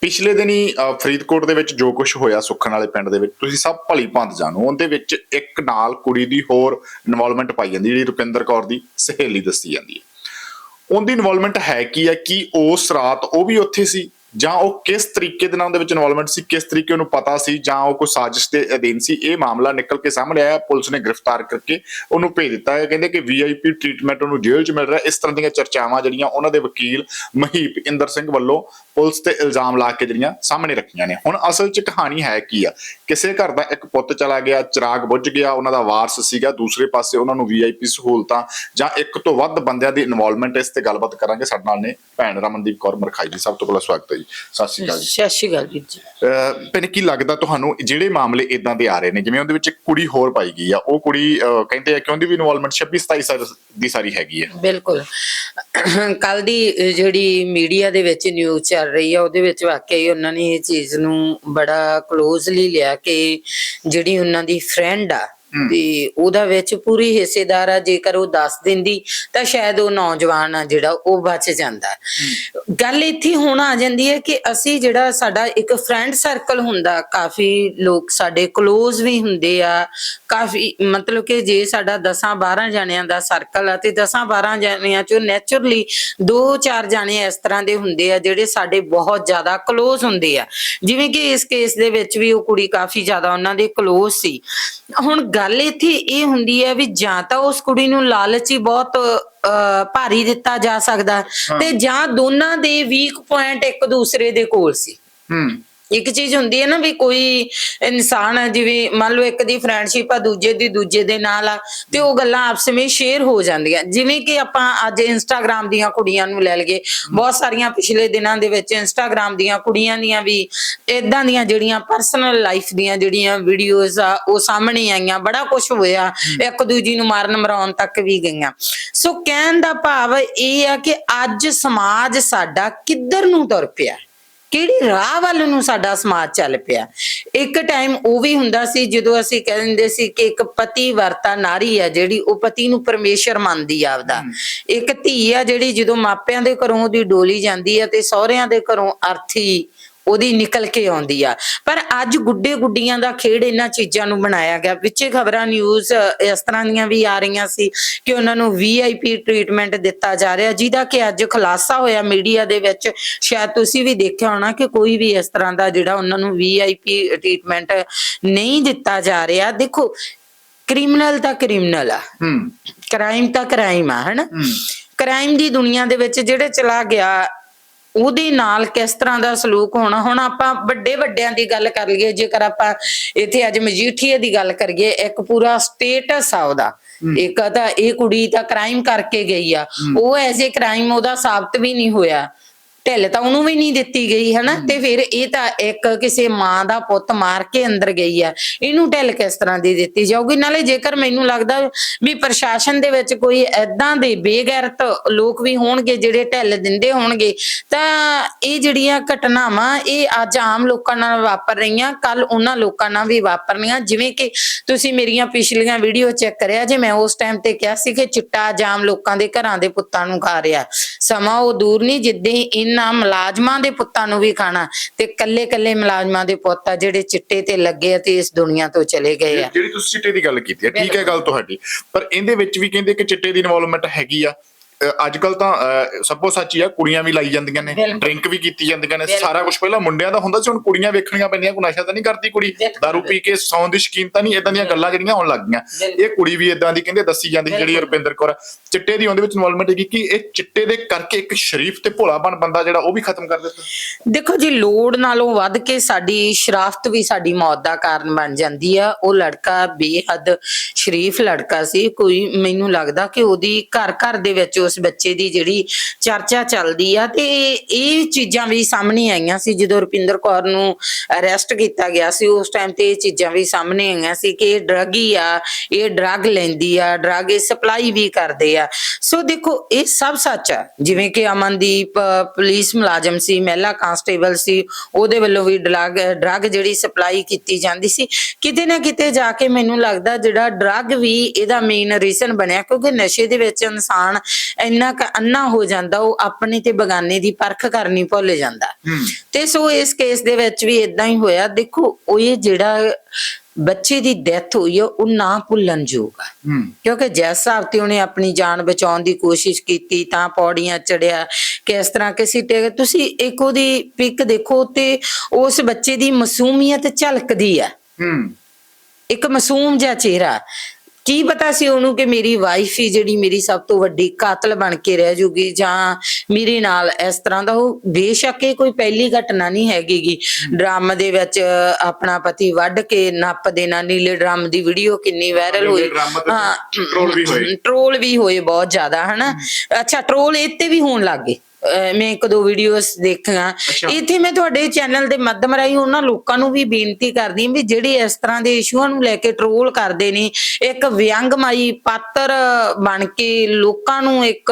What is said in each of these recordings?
ਪਿਛਲੇ ਦਿਨੀ ਅ, ਫਰੀਦਕੋਟ ਦੇ ਵਿੱਚ ਜੋ ਕੁਝ ਹੋਇਆ ਸੁੱਖਣ ਵਾਲੇ ਪਿੰਡ ਦੇ ਵਿੱਚ ਤੁਸੀਂ ਸਭ ਭਲੀ ਭੰਦ ਜਾਣੋ ਉਹਦੇ ਵਿੱਚ ਇੱਕ ਨਾਲ ਕੁੜੀ ਦੀ ਹੋਰ ਇਨਵੋਲਵਮੈਂਟ ਪਾਈ ਜਾਂਦੀ ਜਿਹੜੀ ਰੁਪਿੰਦਰ ਕੌਰ ਦੀ ਸਹੇਲੀ ਦੱਸੀ ਜਾਂਦੀ ਹੈ। ਉਹਦੀ ਇਨਵੋਲਵਮੈਂਟ ਹੈ ਕੀ ਹੈ ਕਿ ਉਸ ਰਾਤ ਉਹ ਵੀ ਉੱਥੇ ਸੀ? ਜਾਂ ਉਹ ਕਿਸ ਤਰੀਕੇ ਦੇ ਨਾਲ ਉਹਦੇ ਵਿੱਚ ਇਨਵੋਲਵਮੈਂਟ ਸੀ, ਕਿਸ ਤਰੀਕੇ ਉਹਨੂੰ ਪਤਾ ਸੀ, ਜਾਂ ਉਹ ਕੋਈ ਸਾਜ਼ਿਸ਼ ਦੇ ਅਧੀਨ ਸੀ, ਇਹ ਮਾਮਲਾ ਨਿਕਲ ਕੇ ਸਾਹਮਣੇ ਆਇਆ, ਪੁਲਿਸ ਨੇ ਗ੍ਰਿਫਤਾਰ ਕਰਕੇ ਉਹਨੂੰ ਭੇਜ ਦਿੱਤਾ ਹੈ। ਕਹਿੰਦੇ ਕਿ ਵੀਆਈਪੀ ਟ੍ਰੀਟਮੈਂਟ ਉਹਨੂੰ ਜੇਲ੍ਹ 'ਚ ਮਿਲ ਰਿਹਾ ਇਸ ਤਰ੍ਹਾਂ ਦੀਆਂ ਚਰਚਾਵਾਂ ਜਿਹੜੀਆਂ ਉਹਨਾਂ ਦੇ ਵਕੀਲ ਮਹੀਪ ਇੰਦਰ ਸਿੰਘ ਵੱਲੋਂ ਪੁਲਿਸ ਤੇ ਇਲਜ਼ਾਮ ਲਾ ਕੇ ਜਿਹੜੀਆਂ ਸਾਹਮਣੇ ਰੱਖੀਆਂ ਨੇ। ਹੁਣ ਅਸਲ 'ਚ ਕਹਾਣੀ ਹੈ ਕੀ ਆ? ਕਿਸੇ ਘਰ ਦਾ ਇੱਕ ਪੁੱਤ ਚਲਾ ਗਿਆ, ਚਿਰਾਗ ਬੁੱਝ ਗਿਆ, ਉਹਨਾਂ ਦਾ ਵਾਰਸ ਸੀਗਾ, ਦੂਸਰੇ ਪਾਸੇ ਉਹਨਾਂ ਨੂੰ ਵੀਆਈਪੀ ਸਹੂਲਤਾਂ ਜਾਂ ਇੱਕ ਤੋਂ ਵੱਧ ਬੰਦਿਆਂ ਦੀ ਇਨਵੋਲਵਮੈਂਟ ਇਸ ਤੇ ਗੱਲਬਾਤ ਕਰਾਂਗੇ। ਸਾਡੇ ਨਾਲ ਨੇ ਭੈਣ ਰਮਨਦੀਪ ਕੌਰ, ਮਰਖਾਈ ਜੀ, ਸਭ ਤੋਂ ਪਹਿਲਾਂ ਸਵਾਗਤ ਹੈ ਜੀ। ਸਤਿ ਸ਼੍ਰੀ ਅਕਾਲ ਜੀ। ਸਤਿ ਸ਼੍ਰੀ ਅਕਾਲ ਵੀਰ ਜੀ। ਭੈਣ ਕੀ ਲੱਗਦਾ ਤੁਹਾਨੂੰ ਜਿਹੜੇ ਮਾਮਲੇ ਇਦਾਂ ਦੇ ਆ ਰਹੇ ਨੇ ਜਿਵੇਂ ਉਹਦੇ ਵਿੱਚ ਕੁੜੀ ਹੋਰ ਪਾਈ ਗਈ ਆ ਉਹ ਕੁੜੀ ਅਹ, ਕਹਿੰਦੇ ਆ ਕਿ ਉਹਦੀ ਵੀ ਇਨਵੋਲਵਮੈਂਟ 26 27 ਸਾਲ ਦੀ ਸਾਰੀ ਹੈਗੀ ਹੈ ਬਿਲਕੁਲ। ਕੱਲ ਦੀ ਅਹ, ਜਿਹੜੀ ਮੀਡੀਆ ਦੇ ਵਿੱਚ ਨਿਊਜ਼ ਚੱਲ ਰਹੀ ਆ ਉਹਦੇ ਵਿੱਚ ਵਾਕਿਆ ਹੀ ਉਹਨਾਂ ਨੇ ਇਹ ਚੀਜ਼ ਨੂੰ ਬੜਾ ਕਲੋਜ਼ਲੀ ਲਿਆ ਕਿ ਜਿਹੜੀ ਉਹਨਾਂ ਦੀ ਫਰੈਂਡ ਆ ਤੇ ਉਹਦਾ ਵਿੱਚ ਪੂਰੀ ਹਿੱਸੇਦਾਰ ਆ ਜੇਕਰ ਉਹ ਦੱਸ ਦਿੰਦੀ ਤਾਂ ਸ਼ਾਇਦ ਉਹ ਨੌਜਵਾਨ ਆ ਜਿਹੜਾ ਉਹ ਬਚ ਜਾਂਦਾ ਗੱਲ ਇੱਥੇ ਹੁਣ ਆ ਜਾਂਦੀ ਹੈ ਕਿ ਅਸੀਂ ਜਿਹੜਾ ਸਾਡਾ ਇੱਕ ਫਰੈਂਡ ਸਰਕਲ ਹੁੰਦਾ ਕਾਫੀ ਲੋਕ ਸਾਡੇ ক্লোਜ਼ ਵੀ ਹੁੰਦੇ ਆ ਕਾਫੀ ਮਤਲਬ ਕਿ ਜੇ ਸਾਡਾ 10 12 ਜਣਿਆਂ ਦਾ ਸਰਕਲ ਆ ਤੇ 10 12 ਜਣਿਆਂ ਚੋਂ ਨੇਚਰਲੀ 2-4 ਜਣੇ ਇਸ ਤਰ੍ਹਾਂ ਦੇ ਹੁੰਦੇ ਆ ਜਿਹੜੇ ਸਾਡੇ ਬਹੁਤ ਜ਼ਿਆਦਾ ক্লোਜ਼ ਹੁੰਦੇ ਆ। ਜਿਵੇਂ ਕਿ ਇਸ ਕੇਸ ਦੇ ਵਿੱਚ ਵੀ ਉਹ ਕੁੜੀ ਕਾਫੀ ਜ਼ਿਆਦਾ ਉਹਨਾਂ ਦੇ ক্লোਜ਼ ਸੀ। ਹੁਣ ਗੱਲ ਇੱਥੇ ਇਹ ਹੁੰਦੀ ਹੈ ਵੀ ਜਾਂ ਤਾਂ ਉਸ ਕੁੜੀ ਨੂੰ ਲਾਲਚ ਹੀ ਬਹੁਤ ਭਾਰੀ ਦਿੱਤਾ ਜਾ ਸਕਦਾ ਤੇ ਜਾਂ ਦੋਨਾਂ ਦੇ ਵੀਕ ਪੁਆਇੰਟ ਇੱਕ ਦੂਸਰੇ ਦੇ ਕੋਲ ਸੀ। ਹੂੰ। ਇੱਕ ਚੀਜ਼ ਹੁੰਦੀ ਹੈ ਨਾ ਵੀ ਕੋਈ ਇਨਸਾਨ ਹੈ ਜਿਵੇਂ ਮੰਨ ਲਓ ਇੱਕ ਦੀ ਫਰੈਂਡਸ਼ਿਪ ਆ ਦੂਜੇ ਦੀ ਦੂਜੇ ਦੇ ਨਾਲ ਆ ਤੇ ਉਹ ਗੱਲਾਂ ਆਪਸ ਵਿੱਚ ਸ਼ੇਅਰ ਹੋ ਜਾਂਦੀਆਂ। ਜਿਵੇਂ ਕਿ ਆਪਾਂ ਅੱਜ ਇੰਸਟਾਗ੍ਰam ਦੀਆਂ ਕੁੜੀਆਂ ਨੂੰ ਲੈ ਲਈਏ ਬਹੁਤ ਸਾਰੀਆਂ ਪਿਛਲੇ ਦਿਨਾਂ ਦੇ ਵਿੱਚ ਇੰਸਟਾਗ੍ਰam ਦੀਆਂ ਕੁੜੀਆਂ ਦੀਆਂ ਵੀ ਇਦਾਂ ਦੀਆਂ ਜਿਹੜੀਆਂ ਪਰਸਨਲ ਲਾਈਫ ਦੀਆਂ ਜਿਹੜੀਆਂ ਵੀਡੀਓਜ਼ ਆ ਉਹ ਸਾਹਮਣੇ ਆਈਆਂ ਬੜਾ ਕੁਝ ਹੋਇਆ ਇੱਕ ਦੂਜੀ ਨੂੰ ਮਾਰਨ ਮਰਾਉਣ ਤੱਕ ਵੀ ਗਈਆਂ। ਸੋ ਕਹਿਣ ਦਾ ਭਾਵ ਇਹ ਆ ਕਿ ਅੱਜ ਸਮਾਜ ਸਾਡਾ ਕਿੱਧਰ ਨੂੰ ਤੁਰ ਪਿਆ? ਕਿਹੜੀ ਰਾਹ ਵੱਲ ਨੂੰ ਸਾਡਾ ਸਮਾਜ ਚੱਲ ਪਿਆ? ਇੱਕ ਟਾਈਮ ਉਹ ਵੀ ਹੁੰਦਾ ਸੀ ਜਦੋਂ ਅਸੀਂ ਕਹਿੰਦੇ ਸੀ ਕਿ ਇੱਕ ਪਤੀ ਵਰਤਾ ਨਾਰੀ ਆ ਜਿਹੜੀ ਉਹ ਪਤੀ ਨੂੰ ਪਰਮੇਸ਼ਰ ਮੰਨਦੀ ਆਪਦਾ। ਇੱਕ ਧੀ ਆ ਜਿਹੜੀ ਜਦੋਂ ਮਾਪਿਆਂ ਦੇ ਘਰੋਂ ਉਹਦੀ ਡੋਲੀ ਜਾਂਦੀ ਆ ਤੇ ਸਹੁਰਿਆਂ ਦੇ ਘਰੋਂ ਅਰਥੀ ਉਹਦੀ ਨਿਕਲ ਕੇ ਆਉਂਦੀ ਆ। ਪਰ ਅੱਜ ਗੁੱਡੇ ਗੁੱਡੀਆਂ ਦਾ ਖੇਡ ਇਹਨਾਂ ਚੀਜ਼ਾਂ ਨੂੰ ਬਣਾਇਆ ਗਿਆ। ਵਿੱਚੇ ਖਬਰਾਂ ਨਿਊਜ਼ ਇਸ ਤਰ੍ਹਾਂ ਦੀਆਂ ਵੀ ਆ ਰਹੀਆਂ ਸੀ ਕਿ ਉਹਨਾਂ ਨੂੰ ਵੀਆਈਪੀ ਟ੍ਰੀਟਮੈਂਟ ਦਿੱਤਾ ਜਾ ਰਿਹਾ ਜਿਹਦਾ ਕਿ ਅੱਜ ਖੁਲਾਸਾ ਹੋਇਆ ਮੀਡੀਆ ਦੇ ਵਿੱਚ। ਸ਼ਾਇਦ ਤੁਸੀਂ ਵੀ ਦੇਖਿਆ ਹੋਣਾ ਕਿ ਕੋਈ ਵੀ ਇਸ ਤਰ੍ਹਾਂ ਦਾ ਜਿਹੜਾ ਉਹਨਾਂ ਨੂੰ ਵੀਆਈਪੀ ਟ੍ਰੀਟਮੈਂਟ ਨਹੀਂ ਦਿੱਤਾ ਜਾ ਰਿਹਾ। ਦੇਖੋ ਕ੍ਰਿਮੀਨਲ ਤਾਂ ਕ੍ਰਿਮੀਨਲ ਆ। ਹੂੰ। ਕ੍ਰਾਈਮ ਤਾਂ ਕ੍ਰਾਈਮ ਆ ਹਨਾ? ਕ੍ਰਾਈਮ ਦੀ ਦੁਨੀਆ ਦੇ ਵਿੱਚ ਜਿਹੜੇ ਚਲਾ ਗਿਆ ਉਹਦੇ ਨਾਲ ਕਿਸ ਤਰ੍ਹਾਂ ਦਾ ਸਲੂਕ ਹੋਣਾ? ਹੁਣ ਆਪਾਂ ਵੱਡੇ ਵੱਡਿਆਂ ਦੀ ਗੱਲ ਕਰ ਲਈਏ ਜੇਕਰ ਆਪਾਂ ਇੱਥੇ ਅੱਜ ਮਜੀਠੀਏ ਦੀ ਗੱਲ ਕਰੀਏ ਇੱਕ ਪੂਰਾ ਸਟੇਟਸ ਆ ਉਹਦਾ। ਇੱਕ ਤਾਂ ਇਹ ਕੁੜੀ ਤਾਂ ਕ੍ਰਾਈਮ ਕਰਕੇ ਗਈ ਆ। ਉਹ ਐਜ਼ ਕ੍ਰਾਈਮ ਉਹਦਾ ਸਾਬਤ ਵੀ ਨਹੀਂ ਹੋਇਆ। ਢਿੱਲ ਤਾਂ ਉਹਨੂੰ ਵੀ ਨਹੀਂ ਦਿੱਤੀ ਗਈ ਹਨਾ? ਤੇ ਫਿਰ ਇਹ ਤਾਂ ਇੱਕ ਕਿਸੇ ਮਾਂ ਦਾ ਪੁੱਤ ਮਾਰ ਕੇ ਅੰਦਰ ਗਈ ਆ। ਇਹਨੂੰ ਢਿੱਲ ਕਿਸ ਤਰ੍ਹਾਂ ਦੀ ਦਿੱਤੀ ਜਾਊਗੀ? ਨਾਲੇ ਜੇਕਰ ਮੈਨੂੰ ਲੱਗਦਾ ਵੀ ਪ੍ਰਸ਼ਾਸਨ ਦੇ ਵਿੱਚ ਕੋਈ ਐਦਾਂ ਦੇ ਬੇਗੈਰਤ ਲੋਕ ਵੀ ਹੋਣਗੇ ਜਿਹੜੇ ਢਿੱਲ ਦਿੰਦੇ ਹੋਣਗੇ ਤਾਂ ਇਹ ਜਿਹੜੀਆਂ ਘਟਨਾਵਾਂ ਇਹ ਅੱਜ ਆਮ ਲੋਕਾਂ ਨਾਲ ਵਾਪਰ ਰਹੀਆਂ ਕੱਲ ਉਹਨਾਂ ਲੋਕਾਂ ਨਾਲ ਵੀ ਵਾਪਰਨੀਆਂ। ਜਿਵੇਂ ਕਿ ਤੁਸੀਂ ਮੇਰੀਆਂ ਪਿਛਲੀਆਂ ਵੀਡੀਓ ਚੈੱਕ ਕਰਿਆ ਜੇ ਮੈਂ ਉਸ ਟਾਈਮ ਤੇ ਕਿਹਾ ਸੀ ਕਿ ਚਿੱਟਾ ਜਾਮ ਲੋਕਾਂ ਦੇ ਘਰਾਂ ਦੇ ਪੁੱਤਾਂ ਨੂੰ ਖਾ ਰਿਹਾ। ਸਮਾਂ ਉਹ ਦੂਰ ਨਹੀਂ ਜਿੱਦਾਂ ਇਹਨਾਂ ਮੁਲਾਜ਼ਮਾਂ ਦੇ ਪੁੱਤਾਂ ਨੂੰ ਵੀ ਖਾਣਾ ਤੇ ਕੱਲੇ ਕੱਲੇ ਮੁਲਾਜ਼ਮਾਂ ਦੇ ਪੁੱਤ ਆ ਜਿਹੜੇ ਚਿੱਟੇ ਤੇ ਲੱਗੇ ਆ ਤੇ ਇਸ ਦੁਨੀਆ ਤੋਂ ਚਲੇ ਗਏ ਆ। ਜਿਹੜੀ ਤੁਸੀਂ ਚਿੱਟੇ ਦੀ ਗੱਲ ਕੀਤੀ ਹੈ ਠੀਕ ਹੈ ਗੱਲ ਤੁਹਾਡੀ ਪਰ ਇਹਦੇ ਵਿੱਚ ਵੀ ਕਹਿੰਦੇ ਕਿ ਚਿੱਟੇ ਦੀ ਇਨਵੋਲਵਮੈਂਟ ਹੈਗੀ ਆ। ਅੱਜ ਕੱਲ ਤਾਂ ਸਭੋ ਸੱਚੀ ਆ ਕੁੜੀਆਂ ਵੀ ਲਾਈ ਜਾਂਦੀਆਂ ਨੇ। ਡਰਿੰਕ ਵੀ ਕੀਤੀ ਜਾਂਦੀਆਂ ਨੇ। ਸਾਰਾ ਕੁਝ ਪਹਿਲਾਂ ਮੁੰਡਿਆਂ ਦਾ ਹੁੰਦਾ ਸੀ ਹੁਣ ਕੁੜੀਆਂ ਵੇਖਣੀਆਂ ਪੈਂਦੀਆਂ ਕੋਈ ਨਸ਼ਾ ਤਾਂ ਨਹੀਂ ਕਰਦੀ ਕੁੜੀ। ਦਾਰੂ ਪੀ ਕੇ ਸੌਣ ਦੀ ਸ਼ਕੀਨ ਤਾਂ ਨਹੀਂ ਇਦਾਂ ਦੀਆਂ ਗੱਲਾਂ ਜਿਹੜੀਆਂ ਹੋਣ ਲੱਗ ਗਈਆਂ। ਇਹ ਕੁੜੀ ਵੀ ਇਦਾਂ ਦੀ ਕਹਿੰਦੇ ਦੱਸੀ ਜਾਂਦੀ ਜਿਹੜੀ। ਰੁਪਿੰਦਰ ਕੌਰ। ਚਿੱਟੇ ਦੀ ਉਹਦੇ ਵਿੱਚ ਇਨਵੋਲਵਮੈਂਟ ਹੈਗੀ ਕਿ ਇਹ ਚਿੱਟੇ ਦੇ ਕਰਕੇ ਇੱਕ ਸ਼ਰੀਫ ਤੇ ਭੋਲਾਪਨ ਬੰਦਾ ਜਿਹੜਾ ਉਹ ਵੀ ਖਤਮ ਕਰ ਦਿੱਤਾ ਦੇਖੋ ਜੀ ਲੋੜ ਨਾਲੋਂ ਵੱਧ ਕੇ ਸਾਡੀ ਸ਼ਰਾਫਤ ਵੀ ਸਾਡੀ ਮੌਤ ਦਾ ਕਾਰਨ ਬਣ ਜਾਂਦੀ ਆ ਉਹ ਲੜਕਾ ਬੇਹੱਦ ਸ਼ਰੀਫ ਲੜਕਾ ਸੀ ਕੋਈ ਮੈਨੂੰ ਲੱਗਦਾ ਕਿ ਉਹਦੀ ਘਰ ਘਰ ਦੇ ਵਿੱਚ ਉਸ ਬੱਚੇ ਦੀ ਜਿਹੜੀ ਚਰਚਾ ਚੱਲਦੀ ਆ ਤੇ ਇਹ ਚੀਜ਼ਾਂ ਵੀ ਸਾਹਮਣੇ ਆਈਆਂ ਸੀ ਜਦੋਂ ਰੁਪਿੰਦਰ ਕੌਰ ਨੂੰ ਅਰੈਸਟ ਕੀਤਾ ਗਿਆ ਸੀ, ਉਸ ਟਾਈਮ ਤੇ ਇਹ ਚੀਜ਼ਾਂ ਵੀ ਸਾਹਮਣੇ ਆਈਆਂ ਸੀ ਕਿ ਇਹ ਡਰਗ ਆ, ਇਹ ਡਰਗ ਲੈਂਦੀ ਆ ਡਰਗ ਇਹ ਸਪਲਾਈ ਵੀ ਕਰਦੇ ਆ। ਸੋ ਦੇਖੋ, ਇਹ ਸਭ ਸੱਚ ਆ। ਜਿਵੇਂ ਕਿ ਅਮਨਦੀਪ, ਪੁਲਿਸ ਮੁਲਾਜ਼ਮ ਸੀ, ਮਹਿਲਾ ਕਾਂਸਟੇਬਲ ਸੀ, ਉਹਦੇ ਵੱਲੋਂ ਵੀ ਡਰੱਗ ਡਰੱਗ ਜਿਹੜੀ ਸਪਲਾਈ ਕੀਤੀ ਜਾਂਦੀ ਸੀ। ਕਿਤੇ ਨਾ ਕਿਤੇ ਜਾ ਕੇ ਮੈਨੂੰ ਲੱਗਦਾ ਜਿਹੜਾ ਡਰੱਗ ਵੀ ਇਹਦਾ ਮੇਨ ਰੀਜ਼ਨ ਬਣਿਆ, ਕਿਉਂਕਿ ਨਸ਼ੇ ਦੇ ਵਿੱਚ ਇਨਸਾਨ ਇੰਨਾ ਕੁ ਅੰਨਾ ਹੋ ਜਾਂਦਾ ਉਹ ਆਪਣੇ ਤੇ ਬਗਾਨੇ ਦੀ ਪਰਖ ਕਰਨੀ ਭੁੱਲ ਜਾਂਦਾ। ਹੂੰ। ਤੇ ਸੋ ਇਸ ਕੇਸ ਦੇ ਵਿੱਚ ਵੀ ਇਦਾਂ ਹੀ ਹੋਇਆ ਦੇਖੋ ਉਹ ਇਹ ਜਿਹੜਾ ਬੱਚੇ ਦੀ ਡੈਥ ਹੋਈ ਆ ਉਹ ਨਾ ਭੁੱਲਣ ਹੂੰ। ਕਿਉਂਕਿ ਜਿਸ ਹਿਸਾਬ ਤੇ ਉਹਨੇ ਆਪਣੀ ਜਾਨ ਬਚਾਉਣ ਦੀ ਕੋਸ਼ਿਸ਼ ਕੀਤੀ ਤਾਂ ਪੌੜੀਆਂ ਚੜਿਆ ਕਿਸ ਤਰ੍ਹਾਂ ਕਿਸੇ ਤੇ ਤੁਸੀਂ ਇੱਕ ਉਹਦੀ ਪਿਕ ਦੇਖੋ ਤੇ ਉਸ ਬੱਚੇ ਦੀ ਮਾਸੂਮੀਅਤ ਝਲਕਦੀ ਆ। ਹੂੰ। ਇੱਕ ਮਾਸੂਮ ਜਿਹਾ ਚਿਹਰਾ। ਕੀ ਪਤਾ ਸੀ ਉਹਨੂੰ ਕਿ ਮੇਰੀ ਵਾਈਫ ਹੀ ਜਿਹੜੀ ਮੇਰੀ ਸਭ ਤੋਂ ਵੱਡੀ ਕਾਤਲ ਬਣ ਕੇ ਰਹਿ ਜੂਗੀ ਜਾਂ ਮੇਰੇ ਨਾਲ ਇਸ ਤਰ੍ਹਾਂ ਦਾ ਉਹ ਬੇਸ਼ੱਕ ਇਹ ਕੋਈ ਪਹਿਲੀ ਘਟਨਾ ਨਹੀਂ ਹੈਗੀਗੀ। ਡਰਮ ਦੇ ਵਿੱਚ ਆਪਣਾ ਪਤੀ ਵੱਢ ਕੇ ਨੱਪ ਦੇਣਾ ਨੀਲੇ ਡਰਮ ਦੀ ਵੀਡੀਓ ਕਿੰਨੀ ਵਾਇਰਲ ਹੋਈ। ਤੇ troll ਵੀ ਹੋਏ। ਟ੍ਰੋਲ ਵੀ ਹੋਏ ਬਹੁਤ ਜ਼ਿਆਦਾ ਹਨਾ? ਅੱਛਾ ਟ੍ਰੋਲ ਇੱਥੇ ਵੀ ਹੋਣ ਲੱਗ ਅਹ ਮੈਂ ਇੱਕ ਦੋ ਵੀਡੀਓਜ਼ ਦੇਖੀਆਂ। ਇੱਥੇ ਮੈਂ ਤੁਹਾਡੇ ਚੈਨਲ ਦੇ ਮਾਧਮ ਰਾਹੀਂ ਉਹਨਾਂ ਲੋਕਾਂ ਨੂੰ ਵੀ ਬੇਨਤੀ ਕਰਦੀ ਹਾਂ ਵੀ ਜਿਹੜੇ ਇਸ ਤਰ੍ਹਾਂ ਦੇ ਇਸ਼ੂਆਂ ਨੂੰ ਲੈ ਕੇ ਟ੍ਰੋਲ ਕਰਦੇ ਨੇ ਇੱਕ ਵਿਅੰਗਮਈ ਪਾਤਰ ਬਣ ਕੇ ਲੋਕਾਂ ਨੂੰ ਇੱਕ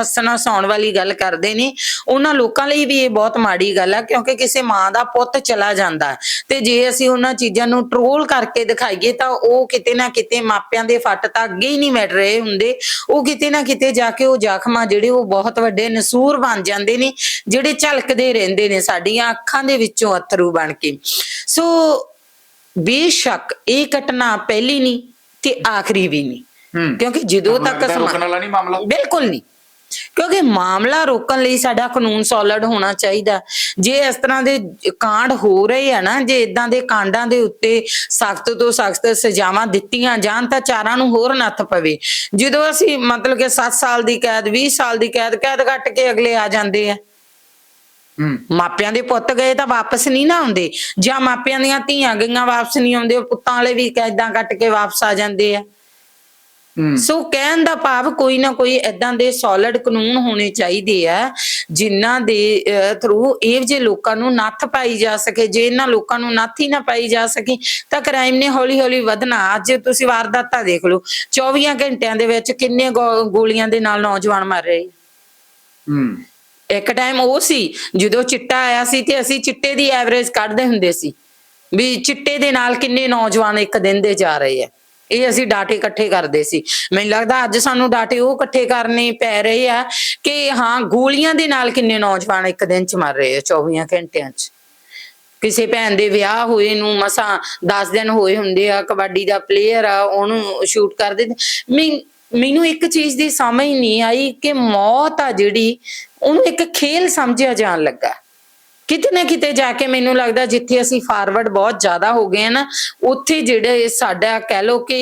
ਹੱਸਣਾ ਹਸਾਉਣ ਵਾਲੀ ਗੱਲ ਕਰਦੇ ਨੇ ਉਹਨਾਂ ਲੋਕਾਂ ਲਈ ਵੀ ਇਹ ਬਹੁਤ ਮਾੜੀ ਗੱਲ ਆ ਕਿਉਂਕਿ ਕਿਸੇ ਮਾਂ ਦਾ ਪੁੱਤ ਚਲਾ ਜਾਂਦਾ ਤੇ ਜੇ ਅਸੀਂ ਉਹਨਾਂ ਚੀਜ਼ਾਂ ਨੂੰ ਟ੍ਰੋਲ ਕਰਕੇ ਦਿਖਾਈਏ ਤਾਂ ਉਹ ਕਿਤੇ ਨਾ ਕਿਤੇ ਮਾਪਿਆਂ ਦੇ ਫੱਟ ਤਾਂ ਅੱਗੇ ਹੀ ਨਹੀਂ ਮਿਟ ਰਹੇ ਹੁੰਦੇ। ਉਹ ਕਿਤੇ ਨਾ ਕਿਤੇ ਜਾ ਕੇ ਉਹ ਜ਼ਖਮਾਂ ਜਿਹੜੇ ਉਹ ਬਹੁਤ ਵੱਡੇ ਨਸੂਰ ਬਣ ਜਾਂਦੇ ਨੇ ਜਿਹੜੇ ਝਲਕਦੇ ਰਹਿੰਦੇ ਨੇ ਸਾਡੀਆਂ ਅੱਖਾਂ ਦੇ ਵਿੱਚੋਂ ਅਥਰੂ ਬਣ ਕੇ। ਸੋ ਬੇਸ਼ੱਕ ਇਹ ਘਟਨਾ ਪਹਿਲੀ ਨਹੀਂ ਤੇ ਆਖਰੀ ਵੀ ਨਹੀਂ। ਕਿਉਂਕਿ ਜਦੋਂ ਤੱਕ ਸਮਾ- ਬਿਲਕੁਲ ਨਹੀਂ। ਕਿਉਂਕਿ ਮਾਮਲਾ ਰੋਕਣ ਲਈ ਸਾਡਾ ਕਾਨੂੰਨ ਸੋਲਿਡ ਹੋਣਾ ਚਾਹੀਦਾ। ਜੇ ਇਸ ਤਰ੍ਹਾਂ ਦੇ ਕਾਂਡ ਹੋ ਰਹੇ ਆ ਨਾ ਜੇ ਇਦਾਂ ਦੇ ਕਾਂਡਾਂ ਦੇ ਉੱਤੇ ਸਖਤ ਤੋਂ ਸਖਤ ਸਜ਼ਾਵਾਂ ਦਿੱਤੀਆਂ ਜਾਣ ਤਾਂ ਚਾਰਾਂ ਨੂੰ ਹੋਰ ਨੱਥ ਪਵੇ। ਜਦੋਂ ਅਸੀਂ ਮਤਲਬ ਕਿ 7 ਸਾਲ ਦੀ ਕੈਦ 20 ਸਾਲ ਦੀ ਕੈਦ ਕੈਦ ਕੱਟ ਕੇ ਅਗਲੇ ਆ ਜਾਂਦੇ ਆ। ਮਾਪਿਆਂ ਦੇ ਪੁੱਤ ਗਏ ਤਾਂ ਵਾਪਸ ਨਹੀਂ ਨਾ ਆਉਂਦੇ। ਜਾਂ ਮਾਪਿਆਂ ਦੀਆਂ ਧੀਆਂ ਗਈਆਂ ਵਾਪਸ ਨਹੀਂ ਆਉਂਦੇ ਉਹ ਪੁੱਤਾਂ ਵਾਲੇ ਵੀ ਕੈਦਾਂ ਕੱਟ ਕੇ ਵਾਪਸ ਆ ਜਾਂਦੇ ਆ। ਸੋ ਕਹਿਣ ਦਾ ਭਾਵ ਕੋਈ ਨਾ ਕੋਈ ਐਦਾਂ ਦੇ ਸੋਲਿਡ ਕਾਨੂੰਨ ਹੋਣੇ ਚਾਹੀਦੇ ਆ ਜਿਨ੍ਹਾਂ ਦੇ ਥਰੂ ਇਹ ਜੇ ਲੋਕਾਂ ਨੂੰ ਨੱਥ ਪਾਈ ਜਾ ਸਕੇ ਜੇ ਇਹਨਾਂ ਲੋਕਾਂ ਨੂੰ ਨੱਥ ਹੀ ਨਾ ਪਾਈ ਜਾ ਸਕੀ ਤਾਂ ਕ੍ਰਾਈਮ ਨੇ ਹੌਲੀ ਹੌਲੀ ਵਧਣਾ। ਅੱਜ ਤੁਸੀਂ ਵਾਰਦਾਤਾਂ ਦੇਖ ਲਓ 24 ਘੰਟਿਆਂ ਦੇ ਵਿੱਚ ਕਿੰਨੇ ਗੋਲੀਆਂ ਦੇ ਨਾਲ ਨੌਜਵਾਨ ਮਰ ਰਹੇ। ਹੂੰ। ਇੱਕ ਟਾਈਮ ਉਹ ਸੀ ਜਦੋਂ ਚਿੱਟਾ ਆਇਆ ਸੀ ਤੇ ਅਸੀਂ ਚਿੱਟੇ ਦੀ ਐਵਰੇਜ ਕੱਢਦੇ ਹੁੰਦੇ ਸੀ ਵੀ ਚਿੱਟੇ ਦੇ ਨਾਲ ਕਿੰਨੇ ਨੌਜਵਾਨ ਇੱਕ ਦਿਨ ਦੇ ਜਾ ਰਹੇ ਆ। ਇਹ ਅਸੀਂ ਡਾਟੇ ਇਕੱਠੇ ਕਰਦੇ ਸੀ। ਮੈਨੂੰ ਲੱਗਦਾ ਅੱਜ ਸਾਨੂੰ ਡਾਟੇ ਉਹ ਇਕੱਠੇ ਕਰਨੇ ਪੈ ਰਹੇ ਆ ਕਿ ਹਾਂ, ਗੋਲੀਆਂ ਦੇ ਨਾਲ ਕਿੰਨੇ ਨੌਜਵਾਨ ਇੱਕ ਦਿਨ ਚ ਮਰ ਰਹੇ ਆ 24 ਘੰਟਿਆਂ ਚ। ਕਿਸੇ ਭੈਣ ਦੇ ਵਿਆਹ ਹੋਏ ਨੂੰ ਮਸਾਂ 10 ਦਿਨ ਹੋਏ ਹੁੰਦੇ ਆ, ਕਬੱਡੀ ਦਾ ਪਲੇਅਰ ਆ, ਉਹਨੂੰ ਸ਼ੂਟ ਕਰ ਦਿੰਦੇ। ਮੈਂ- ਮੈਨੂੰ ਇੱਕ ਚੀਜ਼ ਦੀ ਸਮਝ ਨਹੀਂ ਆਈ ਕਿ ਮੌਤ ਆ ਜਿਹੜੀ, ਉਹਨੂੰ ਇੱਕ ਖੇਲ ਸਮਝਿਆ ਜਾਣ ਲੱਗਾ। ਕਿਤੇ ਨਾ ਕਿਤੇ ਜਾ ਕੇ ਮੈਨੂੰ ਲੱਗਦਾ ਜਿੱਥੇ ਅਸੀਂ ਫਾਰਵਰਡ ਬਹੁਤ ਜ਼ਿਆਦਾ ਹੋ ਗਏ ਆ ਨਾ ਉੱਥੇ ਜਿਹੜੇ ਸਾਡਾ ਕਹਿ ਲੋ ਕਿ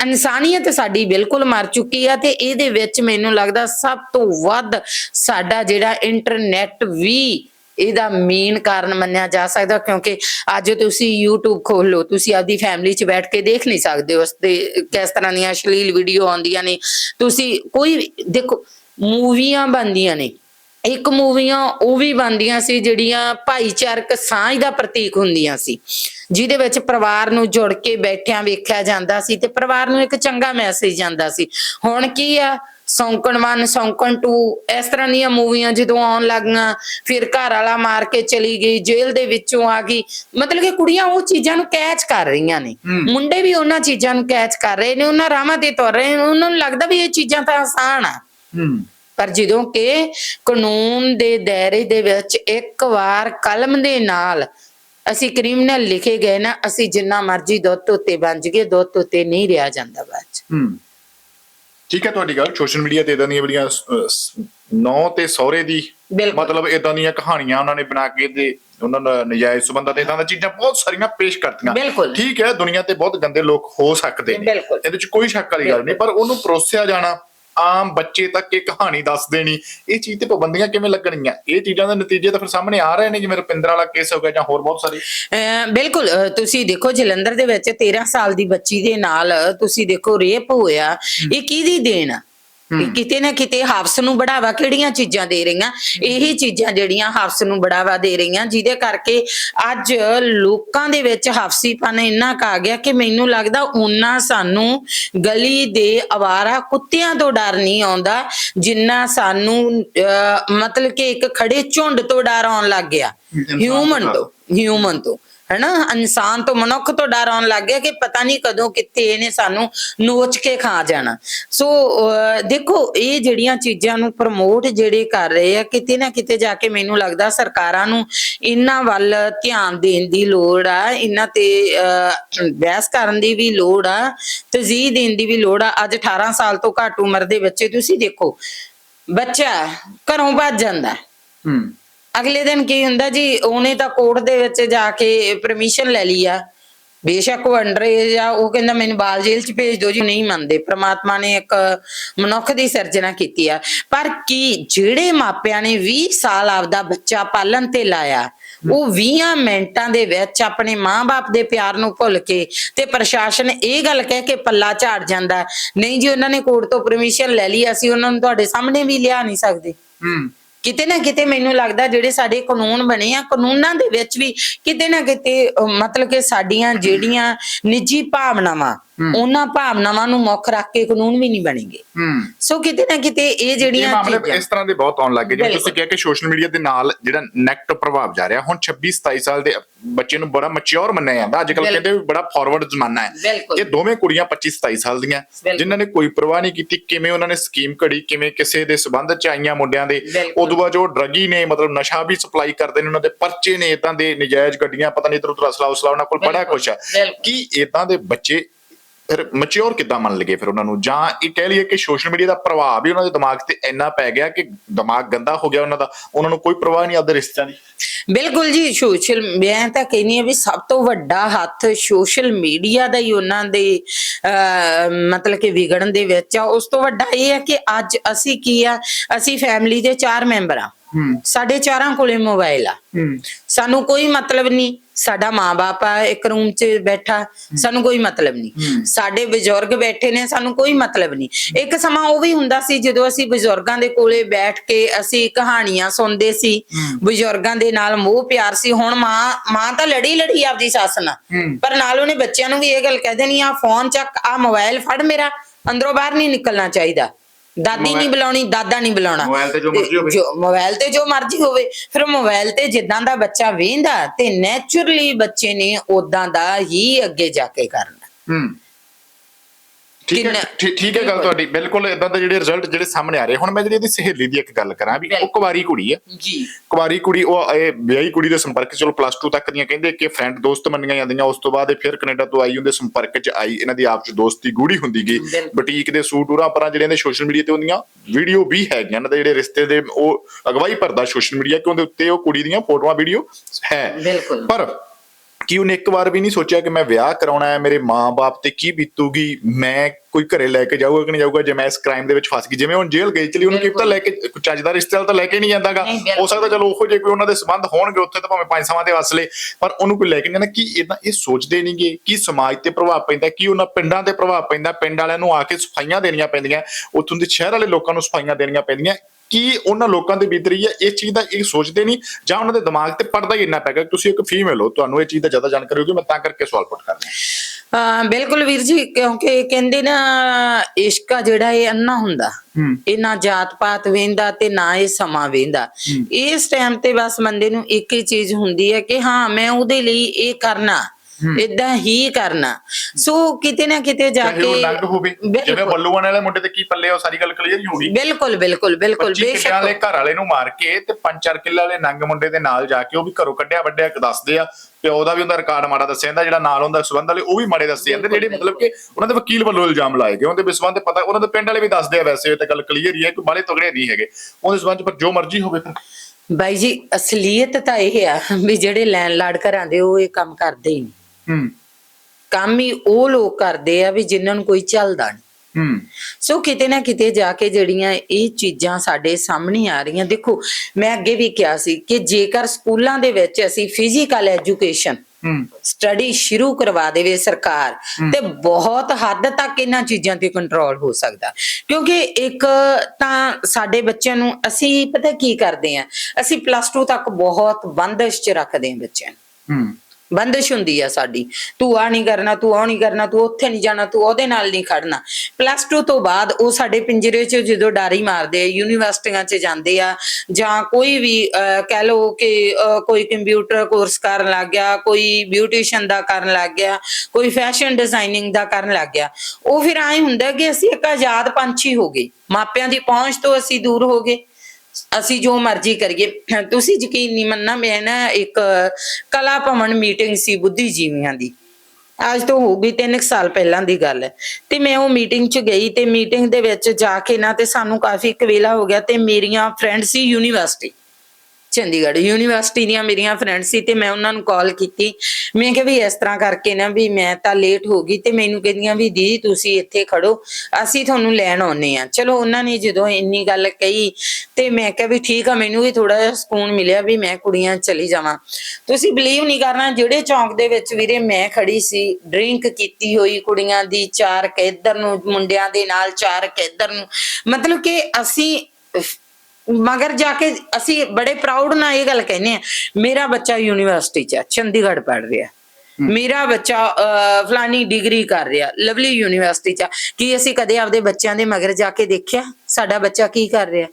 ਇਨਸਾਨੀਅਤ ਸਾਡੀ ਬਿਲਕੁਲ ਮਰ ਚੁੱਕੀ ਆ ਤੇ ਇਹਦੇ ਵਿੱਚ ਮੈਨੂੰ ਲੱਗਦਾ ਸਭ ਤੋਂ ਵੱਧ ਸਾਡਾ ਜਿਹੜਾ ਇੰਟਰਨੈਟ ਵੀ ਇਹਦਾ ਮੇਨ ਕਾਰਨ ਮੰਨਿਆ ਜਾ ਸਕਦਾ ਕਿਉਂਕਿ ਅੱਜ ਤੁਸੀਂ YouTube ਖੋਲ ਲਓ ਤੁਸੀਂ ਆਪਦੀ ਫੈਮਿਲੀ 'ਚ ਬੈਠ ਕੇ ਦੇਖ ਨਹੀਂ ਸਕਦੇ ਉਸ ਤੇ ਕਿਸ ਤਰ੍ਹਾਂ ਦੀਆਂ ਅਸ਼ਲੀਲ ਵੀਡੀਓ ਆਉਂਦੀਆਂ ਨੇ। ਤੁਸੀਂ ਕੋਈ ਦੇਖੋ ਮੂਵੀਆਂ ਬਣਦੀਆਂ ਨੇ ਇੱਕ ਮੂਵੀਆਂ ਉਹ ਵੀ ਬਣਦੀਆਂ ਸੀ ਜਿਹੜੀਆਂ ਭਾਈਚਾਰਕ ਸਾਂਝ ਦਾ ਪ੍ਰਤੀਕ ਹੁੰਦੀਆਂ ਸੀ। ਜਿਹਦੇ ਵਿੱਚ ਪਰਿਵਾਰ ਨੂੰ ਜੁੜ ਕੇ ਬੈਠਿਆਂ ਵੇਖਿਆ ਜਾਂਦਾ ਸੀ ਤੇ ਪਰਿਵਾਰ ਨੂੰ ਇੱਕ ਚੰਗਾ ਮੈਸੇਜ ਜਾਂਦਾ ਸੀ। ਹੁਣ ਕੀ ਆ? ਸੌਂਕਣ 1 ਸੌਂਕਣ 2 ਇਸ ਤਰ੍ਹਾਂ ਦੀਆਂ ਮੂਵੀਆਂ ਜਦੋਂ ਆਉਣ ਲੱਗੀਆਂ ਫਿਰ ਘਰ ਵਾਲਾ ਮਾਰ ਕੇ ਚਲੀ ਗਈ ਜੇਲ੍ਹ ਦੇ ਵਿੱਚੋਂ ਆ ਗਈ। ਮਤਲਬ ਕਿ ਕੁੜੀਆਂ ਉਹ ਚੀਜ਼ਾਂ ਨੂੰ ਕੈਚ ਕਰ ਰਹੀਆਂ ਨੇ। ਮੁੰਡੇ ਵੀ ਉਹਨਾਂ ਚੀਜ਼ਾਂ ਨੂੰ ਕੈਚ ਕਰ ਰਹੇ ਨੇ ਉਹਨਾਂ ਰਾਹਾਂ ਤੇ ਤੁਰ ਰਹੇ ਨੇ। ਉਹਨਾਂ ਨੂੰ ਲੱਗਦਾ ਵੀ ਇਹ ਚੀਜ਼ਾਂ ਤਾਂ ਆਸਾਨ ਆ। ਹੂੰ। ਪਰ ਜਦੋਂ ਕਿ ਕਾਨੂੰਨ ਦੇ ਦਾਇਰੇ ਦੇ ਵਿੱਚ ਇੱਕ ਵਾਰ ਕਲਮ ਦੇ ਨਾਲ ਅਸੀਂ ਕ੍ਰਿਮੀਨਲ ਲਿਖੇ ਗਏ ਨਾ ਅਸੀਂ ਜਿੰਨਾ ਮਰਜ਼ੀ ਦੁੱਧ ਉੱਤੇ ਬਣ ਜਗੇ ਦੁੱਧ ਉੱਤੇ ਨਹੀਂ ਰਿਹਾ ਜਾਂਦਾ ਬਾਅਦ ਹੂੰ। ਠੀਕ ਹੈ ਤੁਹਾਡੀ ਗੱਲ ਸੋਸ਼ਲ ਮੀਡੀਆ ਤੇ ਇਦਾਂ ਦੀਆਂ ਬੜੀਆਂ ਨੌ ਤੇ ਸਹੁਰੇ ਦੀ ਮਤਲਬ ਇਦਾਂ ਦੀਆਂ ਕਹਾਣੀਆਂ ਉਹਨਾਂ ਨੇ ਬਣਾ ਕੇ ਤੇ ਉਹਨਾਂ ਦਾ ਨਜਾਇਜ਼ ਸਬੰਧਾਂ ਤੇ ਇਦਾਂ ਦੀਆਂ ਚੀਜ਼ਾਂ ਬਹੁਤ ਸਾਰੀਆਂ ਪੇਸ਼ ਕਰਤੀਆਂ। ਠੀਕ ਹੈ ਦੁਨੀਆ ਤੇ ਬਹੁਤ ਗੰਦੇ ਲੋਕ ਹੋ ਸਕਦੇ ਨੇ। ਇਹਦੇ ਚ ਕੋਈ ਸ਼ੱਕ ਵਾਲੀ ਗੱਲ ਨਹੀਂ ਪਰ ਉਹਨੂੰ ਪਰੋਸਿਆ ਜਾਣਾ ਆਮ ਬੱਚੇ ਤੱਕ ਇਹ ਕਹਾਣੀ ਦੱਸ ਦੇਣੀ। ਇਹ ਚੀਜ਼ ਤੇ ਪਾਬੰਦੀਆਂ ਕਿਵੇਂ ਲੱਗਣਗੀਆਂ? ਇਹ ਚੀਜ਼ਾਂ ਦੇ ਨਤੀਜੇ ਤਾਂ ਫਿਰ ਸਾਹਮਣੇ ਆ ਰਹੇ ਨੇ ਜਿਵੇਂ ਰੁਪਿੰਦਰ ਵਾਲਾ ਕੇਸ ਹੋ ਗਿਆ ਜਾਂ ਹੋਰ ਬਹੁਤ ਸਾਰੇ। ਬਿਲਕੁਲ ਤੁਸੀਂ ਦੇਖੋ ਜਲੰਧਰ ਦੇ ਵਿੱਚ 13 ਸਾਲ ਦੀ ਬੱਚੀ ਦੇ ਨਾਲ ਤੁਸੀਂ ਦੇਖੋ ਰੇਪ ਹੋਇਆ। ਇਹ ਕਿਹਦੀ ਦੇਣ ਆ? ਇਹ ਕਿਤੇ ਨਾ ਕਿਤੇ ਹਫਸ ਨੂੰ ਬੜਾਵਾ ਕਿਹੜੀਆਂ ਚੀਜ਼ਾਂ ਦੇ ਰਹੀਆਂ? ਇਹੀ ਚੀਜ਼ਾਂ ਜਿਹੜੀਆਂ ਹਫਸ ਨੂੰ ਬੜਾਵਾ ਦੇ ਰਹੀਆਂ ਜਿਹਦੇ ਕਰਕੇ ਅੱਜ ਲੋਕਾਂ ਦੇ ਵਿੱਚ ਹਫਸੀਪਨ ਇੰਨਾ ਕੁ ਆ ਗਿਆ ਕਿ ਮੈਨੂੰ ਲੱਗਦਾ ਉਹਨਾਂ ਸਾਨੂੰ ਗਲੀ ਦੇ ਆਵਾਰਾ ਕੁੱਤਿਆਂ ਤੋਂ ਡਰ ਨਹੀਂ ਆਉਂਦਾ ਜਿੰਨਾ ਸਾਨੂੰ ਮਤਲਬ ਕਿ ਇੱਕ ਖੜੇ ਝੁੰਡ ਤੋਂ ਡਰ ਆਉਣ ਲੱਗ ਗਿਆ। ਹਿਊਮਨ ਤੋਂ ਹਿਊਮਨ ਤੋਂ। ਹਨਾ? ਇਨਸਾਨ ਤੋਂ ਮਨੁੱਖ ਤੋਂ ਡਰ ਆਉਣ ਲੱਗ ਗਿਆ ਕਿ ਪਤਾ ਨਹੀਂ ਕਦੋਂ ਕਿੱਥੇ ਇਹਨੇ ਸਾਨੂੰ ਨੋਚ ਕੇ ਖਾ ਜਾਣਾ। ਸੋ ਦੇਖੋ ਇਹ ਜਿਹੜੀਆਂ ਚੀਜ਼ਾਂ ਨੂੰ ਪ੍ਰਮੋਟ ਜਿਹੜੇ ਕਰ ਰਹੇ ਆ ਕਿਤੇ ਨਾ ਕਿਤੇ ਜਾ ਕੇ ਮੈਨੂੰ ਲੱਗਦਾ ਸਰਕਾਰਾਂ ਨੂੰ ਇਹਨਾਂ ਵੱਲ ਧਿਆਨ ਦੇਣ ਦੀ ਲੋੜ ਆ। ਇਹਨਾਂ ਤੇ ਅਹ, ਬਹਿਸ ਕਰਨ ਦੀ ਵੀ ਲੋੜ ਆ ਤਜ਼ੀਹ ਦੇਣ ਦੀ ਵੀ ਲੋੜ ਆ। ਅੱਜ 18 ਸਾਲ ਤੋਂ ਘੱਟ ਉਮਰ ਦੇ ਬੱਚੇ ਤੁਸੀਂ ਦੇਖੋ ਬੱਚਾ ਘਰੋਂ ਭੱਜ ਜਾਂਦਾ। ਹੈ। ਅਗਲੇ ਦਿਨ ਕੀ ਹੁੰਦਾ ਜੀ, ਉਹਨੇ ਤਾਂ ਕੋਰਟ ਦੇ ਵਿੱਚ ਜਾ ਕੇ ਪਰਮਿਸ਼ਨ ਲੈ ਲਈ ਆ। ਬੇਸ਼ੱਕ ਉਹ ਅੰਡਰੇਜ ਆ, ਉਹ ਕਹਿੰਦਾ ਮੈਨੂੰ ਬਾਲ ਜੇਲ੍ਹ ਚ ਭੇਜ ਦਿਓ ਜੀ ਨਹੀਂ ਮੰਨਦੇ। ਪ੍ਰਮਾਤਮਾ ਨੇ ਇੱਕ ਮਨੁੱਖ ਦੀ ਸਿਰਜਣਾ ਕੀਤੀ ਆ। ਪਰ ਕੀ ਜਿਹੜੇ ਮਾਪਿਆਂ ਨੇ 20 ਸਾਲ ਆਪਦਾ ਬੱਚਾ ਪਾਲਣ ਤੇ ਲਾਇਆ, ਉਹ 20 ਮਿੰਟਾਂ ਦੇ ਵਿੱਚ ਆਪਣੇ ਮਾਂ-ਬਾਪ ਦੇ ਪਿਆਰ ਨੂੰ ਭੁੱਲ ਕੇ ਤੇ ਪ੍ਰਸ਼ਾਸਨ ਇਹ ਗੱਲ ਕਹਿ ਕੇ ਪੱਲਾ ਝਾੜ ਜਾਂਦਾ, ਨਹੀਂ ਜੀ, ਉਹਨਾਂ ਨੇ ਕੋਰਟ ਤੋਂ ਪਰਮਿਸ਼ਨ ਲੈ ਲਈ, ਅਸੀਂ ਉਹਨਾਂ ਨੂੰ ਤੁਹਾਡੇ ਸਾਹਮਣੇ ਵੀ ਲਿਆ ਨਹੀਂ ਸਕਦੇ। ਹੂੰ। ਕਿਤੇ ਨਾ ਕਿਤੇ ਮੈਨੂੰ ਲੱਗਦਾ ਜਿਹੜੇ ਸਾਡੇ ਕਾਨੂੰਨ ਬਣੇ ਆ, ਕਾਨੂੰਨਾਂ ਦੇ ਵਿੱਚ ਵੀ ਕਿਤੇ ਨਾ ਕਿਤੇ ਮਤਲਬ ਕਿ ਸਾਡੀਆਂ ਜਿਹੜੀਆਂ ਨਿੱਜੀ ਭਾਵਨਾਵਾਂ ਉਹਨਾਂ ਭਾਵਨਾਵਾਂ ਨੂੰ ਮੁੱਖ ਰੱਖ ਕੇ ਕਾਨੂੰਨ ਵੀ ਨਹੀਂ ਬਣੇਗੇ ਸੋ ਕਿਤੇ ਨਾ ਕਿਤੇ ਇਹ ਜਿਹੜੀਆਂ ਮਾਮਲੇ ਇਸ ਤਰ੍ਹਾਂ ਦੇ ਬਹੁਤ ਆਉਣ ਲੱਗੇ ਜਿਵੇਂ ਤੁਸੀਂ। ਕਿਹਾ ਕਿ ਸੋਸ਼ਲ ਮੀਡੀਆ ਦੇ ਨਾਲ ਜਿਹੜਾ ਨੈਗੇਟਿਵ ਪ੍ਰਭਾਵ ਜਾ ਰਿਹਾ ਹੁਣ 26 27 ਸਾਲ ਦੇ ਬੱਚੇ ਨੂੰ ਬੜਾ ਮੈਚੁਰ ਮੰਨਿਆ ਜਾਂਦਾ ਅੱਜ ਕੱਲ। ਕਹਿੰਦੇ ਵੀ ਬੜਾ ਫਾਰਵਰਡ ਜ਼ਮਾਨਾ ਹੈ। ਇਹ ਦੋਵੇਂ ਕੁੜੀਆਂ 25 27 ਸਾਲ ਦੀਆਂ। ਜਿਨ੍ਹਾਂ ਨੇ ਕੋਈ ਪਰਵਾਹ ਨਹੀਂ ਕੀਤੀ ਕਿਵੇਂ ਉਹਨਾਂ ਨੇ ਸਕੀਮ ਘੜੀ ਕਿਵੇਂ ਕਿਸੇ ਦੇ ਸਬੰਧ ਚ ਆਈਆਂ ਮੁੰਡਿਆਂ ਦੇ। ਉਦੋਂ ਬਾਅਦ ਜੋ ਡਰਗੀ ਨੇ ਮਤਲਬ ਨਸ਼ਾ ਵੀ ਸਪਲਾਈ ਕਰਦੇ ਨੇ ਉਹਨਾਂ ਦੇ ਪਰਚੇ ਨੇ ਇਦਾਂ ਦੇ ਨਜਾਇਜ਼ ਗੱਡੀਆਂ ਪਤਾ ਨਹੀਂ ਇਧਰ ਉਧਰ ਅਸਲਾ ਉਸਲਾ ਉਹਨਾਂ ਕੋਲ ਬੜਾ। ਕੁਛ ਹੈ। ਕੀ ਇਦਾਂ ਦੇ ਬੱਚੇ ਮੈਚੁਰ ਕਿੱਦਾਂ ਮੰਨ ਲਗੇ ਫਿਰ ਉਹਨਾਂ ਨੂੰ? ਜਾਂ ਇਹ ਕਹਿ ਲਈਏ ਕਿ ਸੋਸ਼ਲ ਮੀਡੀਆ ਦਾ ਪ੍ਰਭਾਵ ਹੀ ਉਹਨਾਂ ਦੇ ਦਿਮਾਗ ਤੇ ਇੰਨਾ ਪੈ ਗਿਆ ਕਿ ਦਿਮਾਗ ਗੰਦਾ ਹੋ ਗਿਆ ਉਹਨਾਂ ਦਾ? ਉਹਨਾਂ ਨੂੰ ਕੋਈ ਪਰਵਾਹ ਨਹੀਂ ਆਪਦੇ ਰਿਸ਼ਤਿਆਂ ਦੀ? ਬਿਲਕੁਲ ਜੀ ਸੋਸ਼ਲ ਮੈਂ ਤਾਂ ਕਹਿੰਨੀ ਆ ਵੀ ਸਭ ਤੋਂ ਵੱਡਾ ਹੱਥ ਸੋਸ਼ਲ ਮੀਡੀਆ ਦਾ ਹੀ ਉਹਨਾਂ ਦੇ ਮਤਲਬ ਕਿ ਵਿਗੜਨ ਦੇ ਵਿੱਚ ਆ। ਉਸ ਤੋਂ ਵੱਡਾ ਇਹ ਹੈ ਕਿ ਅੱਜ ਅਸੀਂ ਕੀ ਆ? ਅਸੀਂ ਫੈਮਿਲੀ ਦੇ ਚਾਰ ਮੈਂਬਰ ਆ। ਸਾਡੇ ਚਾਰਾਂ ਕੋਲੇ ਮੋਬਾਈਲ ਆ। ਸਾਨੂੰ ਕੋਈ ਮਤਲਬ ਨਹੀਂ। ਸਾਡਾ ਮਾਂ-ਬਾਪ ਆ ਇੱਕ ਰੂਮ 'ਚ ਬੈਠਾ ਸਾਨੂੰ ਕੋਈ ਮਤਲਬ ਨਹੀਂ। ਸਾਡੇ ਬਜ਼ੁਰਗ ਬੈਠੇ ਨੇ ਸਾਨੂੰ ਕੋਈ ਮਤਲਬ ਨਹੀਂ। ਇੱਕ ਸਮਾਂ ਉਹ ਵੀ ਹੁੰਦਾ ਸੀ ਜਦੋਂ ਅਸੀਂ ਬਜ਼ੁਰਗਾਂ ਦੇ ਕੋਲੇ ਬੈਠ ਕੇ ਅਸੀਂ ਕਹਾਣੀਆਂ ਸੁਣਦੇ ਸੀ ਬਜ਼ੁਰਗਾਂ ਦੇ ਨਾਲ ਮੋਹ ਪਿਆਰ ਸੀ। ਹੁਣ ਮਾਂ ਮਾਂ ਤਾਂ ਲੜੀ ਲੜੀ ਆਪਦੀ ਸੱਸ ਨਾਲ। ਪਰ ਨਾਲ ਉਹਨੇ ਬੱਚਿਆਂ ਨੂੰ ਵੀ ਇਹ ਗੱਲ ਕਹਿ ਦੇਣੀ ਆ ਫੋਨ ਚੱਕ ਆ ਮੋਬਾਈਲ ਫੜ ਮੇਰਾ ਅੰਦਰੋਂ ਬਾਹਰ ਨਹੀਂ ਨਿਕਲਣਾ ਚਾਹੀਦਾ। ਦਾਦੀ ਨਹੀਂ ਬੁਲਾਉਣੀ ਦਾਦਾ ਨਹੀਂ ਬੁਲਾਉਣਾ। ਮੋਬਾਈਲ ਤੇ ਜੋ ਮਰਜ਼ੀ ਹੋਵੇ। ਜੋ ਮੋਬਾਈਲ ਤੇ ਜੋ ਮਰਜ਼ੀ ਹੋਵੇ ਫਿਰ ਮੋਬਾਈਲ ਤੇ ਜਿੱਦਾਂ ਦਾ ਬੱਚਾ ਵੇਂਦਾ ਤੇ ਨੇਚਰਲੀ ਬੱਚੇ ਨੇ ਉਦਾਂ ਦਾ ਹੀ ਅੱਗੇ ਜਾ ਕੇ ਕਰਨਾ। ਹੂੰ। ਠੀਕ ਹੈ ਠੀਕ- ਠੀਕ ਹੈ ਗੱਲ ਤੁਹਾਡੀ ਬਿਲਕੁਲ ਇਦਾਂ ਦੇ ਜਿਹੜੇ ਰਿਜ਼ਲਟ ਜਿਹੜੇ ਸਾਹਮਣੇ ਆ ਰਹੇ ਹੁਣ ਮੈਂ ਜਿਹੜੀ ਇਹਦੀ ਸਹੇਲੀ ਦੀ ਇੱਕ ਗੱਲ ਕਰਾਂ ਵੀ ਉਹ। ਕੁਵਾਰੀ ਕੁੜੀ ਹੈ ਜੀ ਕੁਵਾਰੀ ਕੁੜੀ ਉਹ ਇਹ ਵਿਆਹੀ ਕੁੜੀ ਦੇ ਸੰਪਰਕ 'ਚ ਚਲੋ ਪਲੱਸ 2 ਤੱਕ ਦੀਆਂ ਕਹਿੰਦੇ ਕਿ ਫਰੈਂਡ ਦੋਸਤ ਮੰਨੀਆਂ ਜਾਂਦੀਆਂ ਉਸ ਤੋਂ ਬਾਅਦ ਇਹ ਫਿਰ ਕੈਨੇਡਾ ਤੋਂ ਆਈ ਹੁੰਦੇ ਸੰਪਰਕ 'ਚ ਆਈ ਇਹਨਾਂ ਦੀ ਆਪਸ 'ਚ ਦੋਸਤੀ ਗੂੜੀ ਹੁੰਦੀ ਗਈ। ਬੁਟੀਕ ਦੇ ਸੂਟ ਉਰਾਂ ਪਰਾਂ ਜਿਹੜੇ ਨੇ ਸੋਸ਼ਲ ਮੀਡੀਆ ਤੇ ਹੁੰਦੀਆਂ ਵੀਡੀਓ ਵੀ ਹੈਗੀਆਂ ਇਹਨਾਂ ਦੇ ਜਿਹੜੇ ਰਿਸ਼ਤੇ ਦੇ ਉਹ ਅਗਵਾਈ ਭਰਦਾ ਸੋਸ਼ਲ ਮੀਡੀਆ ਕਿ ਉਹਦੇ ਉੱਤੇ ਉਹ ਕੁੜੀ ਦੀਆਂ ਫੋਟੋਆਂ ਵੀਡੀਓ ਹੈ ਬਿਲਕੁਲ। ਪਰ ਕੀ ਉਹਨੇ ਇੱਕ ਵਾਰ ਵੀ ਨਹੀਂ ਸੋਚਿਆ ਕਿ ਮੈਂ ਵਿਆਹ ਕਰਾਉਣਾ ਹੈ ਮੇਰੇ ਮਾਂ-ਬਾਪ ਤੇ ਕੀ ਬੀਤੂਗੀ ਮੈਂ ਕੋਈ ਘਰੇ ਲੈ ਕੇ ਜਾਊਗਾ ਕਿ ਨਹੀਂ ਜਾਊਗਾ ਜੇ ਮੈਂ ਇਸ ਕ੍ਰਾਈਮ ਦੇ ਵਿੱਚ ਫਸ ਗਈ ਜਿਵੇਂ ਹੁਣ ਜੇਲ੍ਹ ਗਈ ਚਲੀ ਉਹਨੂੰ ਕੀ ਪਤਾ। ਲੈ ਕੇ ਕੋਈ ਚੱਜ ਦਾ ਰਿਸ਼ਤੇ ਤਾਂ ਲੈ ਕੇ ਨਹੀਂ ਜਾਂਦਾਗਾ। ਹੋ ਸਕਦਾ ਚਲੋ ਉਹੋ ਜੇ ਕੋਈ ਉਹਨਾਂ ਦੇ ਸਬੰਧ ਹੋਣਗੇ ਉੱਥੇ ਤਾਂ ਭਾਵੇਂ ਪੰਜ ਸਮਾਂ ਦੇ ਵਸਲੇ ਪਰ ਉਹਨੂੰ ਕੋਈ ਲੈ ਕੇ ਨਹੀਂ ਜਾਂਦਾ ਕੀ ਇਦਾਂ ਇਹ ਸੋਚਦੇ ਨਹੀਂਗੇ ਕੀ ਸਮਾਜ ਤੇ ਪ੍ਰਭਾਵ ਪੈਂਦਾ ਕੀ ਉਹਨਾਂ ਪਿੰਡਾਂ ਤੇ ਪ੍ਰਭਾਵ ਪੈਂਦਾ ਪਿੰਡ ਵਾਲਿਆਂ ਨੂੰ ਆ ਕੇ ਸਫਾਈਆਂ ਦੇਣੀਆਂ ਪੈਂਦੀਆਂ ਉੱਥੋਂ ਦੇ ਸ਼ਹਿਰ ਵਾਲੇ ਲੋਕਾਂ ਨੂੰ ਸਫਾਈਆਂ ਦੇਣੀਆਂ ਪੈਂਦੀਆਂ ਕੀ ਉਹਨਾਂ ਲੋਕਾਂ ਦੇ ਭੀਤਰ ਹੀ ਹੈ? ਇਸ ਚੀਜ਼ ਦਾ ਇਹ ਸੋਚਦੇ ਨਹੀਂ ਜਾਂ ਉਹਨਾਂ ਦੇ ਦਿਮਾਗ ਤੇ ਪੜਦਾ ਹੀ ਇੰਨਾ ਪੈ ਗਿਆ ਕਿ ਤੁਸੀਂ ਇੱਕ ਫੀਮੇਲ ਹੋ ਤੁਹਾਨੂੰ ਇਹ ਚੀਜ਼ ਦਾ ਜ਼ਿਆਦਾ ਜਾਣਕਾਰੀ ਹੋਊਗੀ ਮੈਂ ਤਾਂ ਕਰਕੇ ਸਵਾਲ ਪੁੱਟ ਕਰ ਰਿਹਾ ਹਾਂ ਬਿਲਕੁਲ ਵੀਰ ਜੀ ਕਿਉਂਕਿ ਕਹਿੰਦੇ ਨਾ ਇਸ਼ਕ ਜਿਹੜਾ ਇਹ ਅੰਨਾ ਹੁੰਦਾ। ਇਹ ਨਾ ਜਾਤ ਪਾਤ ਵੇਂਦਾ ਤੇ ਨਾ ਇਹ ਸਮਾਂ ਵੇਂਦਾ। ਇਸ ਟਾਈਮ ਤੇ ਬਸ ਬੰਦੇ ਨੂੰ ਇੱਕ ਹੀ ਚੀਜ਼ ਹੁੰਦੀ ਹੈ ਕਿ ਹਾਂ ਮੈਂ ਉਹਦੇ ਲਈ ਇਹ ਕਰਨਾ। ਇਦਾਂ ਹੀ ਕਰਨਾ। ਸੋ ਕਿਤੇ ਨਾ ਕਿਤੇ ਜਾ ਕੇ ਹੋਵੇ। ਜਿਵੇਂ ਬੱਲੂਆਣ ਵਾਲੇ ਮੁੰਡੇ ਤੇ ਕੀ ਪੱਲੇ ਉਹ ਸਾਰੀ ਗੱਲ ਕਲੀਅਰ ਹੀ ਹੋਣੀ। ਬਿਲਕੁਲ ਬਿਲਕੁਲ ਬਿਲਕੁਲ 25 ਕਿੱਲਿਆਂ ਵਾਲੇ ਬੇਸ਼ੱਕ ਘਰ ਵਾਲੇ ਨੂੰ ਮਾਰ ਕੇ ਤੇ ਪੰਜ ਚਾਰ ਕਿੱਲੇ ਵਾਲੇ ਨੰਗ ਮੁੰਡੇ ਦੇ ਨਾਲ ਜਾ ਕੇ ਉਹ ਵੀ ਘਰੋਂ ਕੱਢਿਆ ਵੱਡਿਆ ਇੱਕ ਦੱਸਦੇ ਆ। ਪਿਓ ਦਾ ਵੀ ਉਹਦਾ ਰਿਕਾਰਡ ਮਾੜਾ ਦੱਸਿਆ ਜਾਂਦਾ ਜਿਹੜਾ ਨਾਲ ਹੁੰਦਾ ਸਬੰਧ ਵਾਲੇ ਉਹ ਵੀ ਮਾੜੇ ਦੱਸੇ ਜਾਂਦੇ ਜਿਹੜੇ ਮਤਲਬ ਕਿ ਉਹਨਾਂ ਦੇ ਵਕੀਲ ਵੱਲੋਂ ਇਲਜ਼ਾਮ ਲਾਏ ਗਏ। ਉਹਦੇ ਵਿਸਵਾਂ ਤੇ ਪਤਾ ਉਹਨਾਂ ਦੇ ਪਿੰਡ ਵਾਲੇ ਵੀ ਦੱਸਦੇ ਆ ਵੈਸੇ ਇਹ ਤਾਂ ਗੱਲ ਕਲੀਅਰ ਹੀ ਹੈ ਕਿ ਬਾਲੇ ਤਗੜੇ ਨਹੀਂ ਹੈਗੇ। ਉਹਦੇ ਸਬੰਧ ਪਰ ਜੋ ਮਰਜ਼ੀ ਹੋਵੇ ਫਿਰ। ਬਾਈ ਜੀ ਅਸਲੀਅਤ ਤਾਂ ਇਹ ਆ ਵੀ ਜਿਹੜੇ ਲੈਣ ਲਾੜ ਘਰਾਂ ਦੇ ਉਹ ਇਹ ਕੰਮ ਕਰਦੇ ਹੀ ਨਹੀਂ। ਹੂੰ। ਕੰਮ ਹੀ ਉਹ ਲੋਕ ਕਰਦੇ ਆ ਵੀ ਜਿਨ੍ਹਾਂ ਨੂੰ ਕੋਈ ਚੱਲਦਾ ਨਹੀਂ ਹੂੰ। ਸੋ ਕਿਤੇ ਨਾ ਕਿਤੇ ਜਾ ਕੇ ਜਿਹੜੀਆਂ ਇਹ ਚੀਜ਼ਾਂ ਸਾਡੇ ਸਾਹਮਣੇ ਆ ਰਹੀਆਂ ਦੇਖੋ ਮੈਂ ਅੱਗੇ ਵੀ ਕਿਹਾ ਸੀ ਕਿ ਜੇਕਰ ਸਕੂਲਾਂ ਦੇ ਵਿੱਚ ਅਸੀਂ ਫਿਜ਼ੀਕਲ ਐਜੂਕੇਸ਼ਨ ਹੂੰ। ਸਟੱਡੀ ਸ਼ੁਰੂ ਕਰਵਾ ਦੇਵੇ ਸਰਕਾਰ ਤੇ ਬਹੁਤ ਹੱਦ ਤੱਕ ਇਹਨਾਂ ਚੀਜ਼ਾਂ ਤੇ ਕੰਟਰੋਲ ਹੋ ਸਕਦਾ। ਕਿਉਂਕਿ ਇੱਕ ਤਾਂ ਸਾਡੇ ਬੱਚਿਆਂ ਨੂੰ ਅਸੀਂ ਪਤਾ ਕੀ ਕਰਦੇ ਆ ਅਸੀਂ ਪਲੱਸ 2 ਤੱਕ ਬਹੁਤ ਬੰਦਸ਼ ਚ ਰੱਖਦੇ ਆ ਬੱਚਿਆਂ ਨੂੰ। ਹੂੰ। ਬੰਦਿਸ਼ ਹੁੰਦੀ ਆ ਸਾਡੀ। ਤੂੰ ਆ ਨਹੀਂ ਕਰਨਾ, ਤੂੰ ਉਹ ਨਹੀਂ ਕਰਨਾ, ਤੂੰ ਉੱਥੇ ਨਹੀਂ ਜਾਣਾ, ਤੂੰ ਉਹਦੇ ਨਾਲ ਨਹੀਂ ਖੜਨਾ। ਪਲੱਸ 2 ਤੋਂ ਬਾਅਦ ਉਹ ਸਾਡੇ ਪਿੰਜਰੇ 'ਚ ਜਦੋਂ ਡਾਰੀ ਮਾਰਦੇ ਆ, ਯੂਨੀਵਰਸਿਟੀਆਂ 'ਚ ਜਾਂਦੇ ਆ, ਜਾਂ ਕੋਈ ਵੀ ਕਹਿ ਲਓ ਕਿ ਕੋਈ ਕੰਪਿਊਟਰ ਕੋਰਸ ਕਰਨ ਲੱਗ ਗਿਆ, ਕੋਈ ਬਿਊਟੀਸ਼ੀਅਨ ਦਾ ਕਰਨ ਲੱਗ ਗਿਆ, ਕੋਈ ਫੈਸ਼ਨ ਡਿਜ਼ਾਈਨਿੰਗ ਦਾ ਕਰਨ ਲੱਗ ਗਿਆ, ਉਹ ਫਿਰ ਐਂ ਹੁੰਦਾ ਕਿ ਅਸੀਂ ਇੱਕ ਆਜ਼ਾਦ ਪੰਛੀ ਹੋ ਗਏ। ਮਾਪਿਆਂ ਦੀ ਪਹੁੰਚ ਤੋਂ ਅਸੀਂ ਦੂਰ ਹੋ ਗਏ। ਅਸੀਂ ਜੋ ਮਰਜ਼ੀ ਕਰੀਏ। ਤੁਸੀਂ ਯਕੀਨ ਨਹੀਂ ਮੰਨਣਾ, ਮੈਂ ਨਾ ਇੱਕ ਕਲਾ ਭਵਨ ਮੀਟਿੰਗ ਸੀ ਬੁੱਧੀਜੀਵੀਆਂ ਦੀ। ਅੱਜ ਤੋਂ ਹੋ ਗਈ ਤਿੰਨ ਕੁ ਸਾਲ ਪਹਿਲਾਂ ਦੀ ਗੱਲ ਹੈ। ਤੇ ਮੈਂ ਉਹ ਮੀਟਿੰਗ 'ਚ ਗਈ ਤੇ ਮੀਟਿੰਗ ਦੇ ਵਿੱਚ ਜਾ ਕੇ ਨਾ ਤੇ ਸਾਨੂੰ ਕਾਫੀ ਕਵੇਲਾ ਹੋ ਗਿਆ ਤੇ ਮੇਰੀਆਂ ਫਰੈਂਡ ਸੀ ਯੂਨੀਵਰਸਿਟੀ ਚੰਡੀਗੜ੍ਹ ਯੂਨੀਵਰਸਿਟੀ ਦੀਆਂ ਮੇਰੀਆਂ ਫਰੈਂਡ ਸੀ ਤੇ ਮੈਂ ਉਹਨਾਂ ਨੂੰ ਕਾਲ ਕੀਤੀ। ਮੈਂ ਕਿਹਾ ਵੀ ਇਸ ਤਰ੍ਹਾਂ ਕਰਕੇ ਨਾ ਵੀ ਮੈਂ ਤਾਂ ਲੇਟ ਹੋ ਗਈ ਤੇ ਮੈਨੂੰ ਕਹਿੰਦੀਆਂ ਵੀ ਦੀਦੀ ਤੁਸੀਂ ਇੱਥੇ ਖੜੋ, ਅਸੀਂ ਤੁਹਾਨੂੰ ਲੈਣ ਆਉਨੇ ਆ ਚਲੋ ਉਹਨਾਂ ਨੇ ਜਦੋਂ ਇੰਨੀ ਗੱਲ ਕਹੀ ਤੇ ਮੈਂ ਕਿਹਾ ਵੀ ਠੀਕ ਆ, ਮੈਨੂੰ ਵੀ ਥੋੜਾ ਜਿਹਾ ਸਕੂਨ ਮਿਲਿਆ ਵੀ ਮੈਂ ਕੁੜੀਆਂ ਚਲੀ ਜਾਵਾਂ। ਤੁਸੀਂ ਬਲੀਵ ਨਹੀਂ ਕਰਨਾ, ਜਿਹੜੇ ਚੌਂਕ ਦੇ ਵਿੱਚ ਵੀਰੇ ਮੈਂ ਖੜੀ ਸੀ ਡਰਿੰਕ ਕੀਤੀ ਹੋਈ ਕੁੜੀਆਂ ਦੀ, ਚਾਰ ਕ ਇੱਧਰ ਨੂੰ, ਮੁੰਡਿਆਂ ਦੇ ਨਾਲ ਚਾਰ ਕ ਇੱਧਰ ਨੂੰ, ਮਤਲਬ ਕਿ ਅਸੀਂ ਮਗਰ ਜਾ ਕੇ ਅਸੀਂ ਬੜੇ ਪ੍ਰਾਊਡ ਨਾਲ ਇਹ ਗੱਲ ਕਹਿੰਦੇ ਆ ਮੇਰਾ ਬੱਚਾ ਯੂਨੀਵਰਸਿਟੀ ਚ ਆ, ਚੰਡੀਗੜ੍ਹ ਪੜ੍ਹ ਰਿਹਾ ਮੇਰਾ ਬੱਚਾ ਫਲਾਨੀ ਡਿਗਰੀ ਕਰ ਰਿਹਾ ਲਵਲੀ ਯੂਨੀਵਰਸਿਟੀ ਚ। ਕੀ ਅਸੀਂ ਕਦੇ ਆਪਦੇ ਬੱਚਿਆਂ ਦੇ ਮਗਰ ਜਾ ਕੇ ਦੇਖਿਆ? ਸਾਡਾ ਬੱਚਾ ਕੀ ਕਰ ਰਿਹਾ?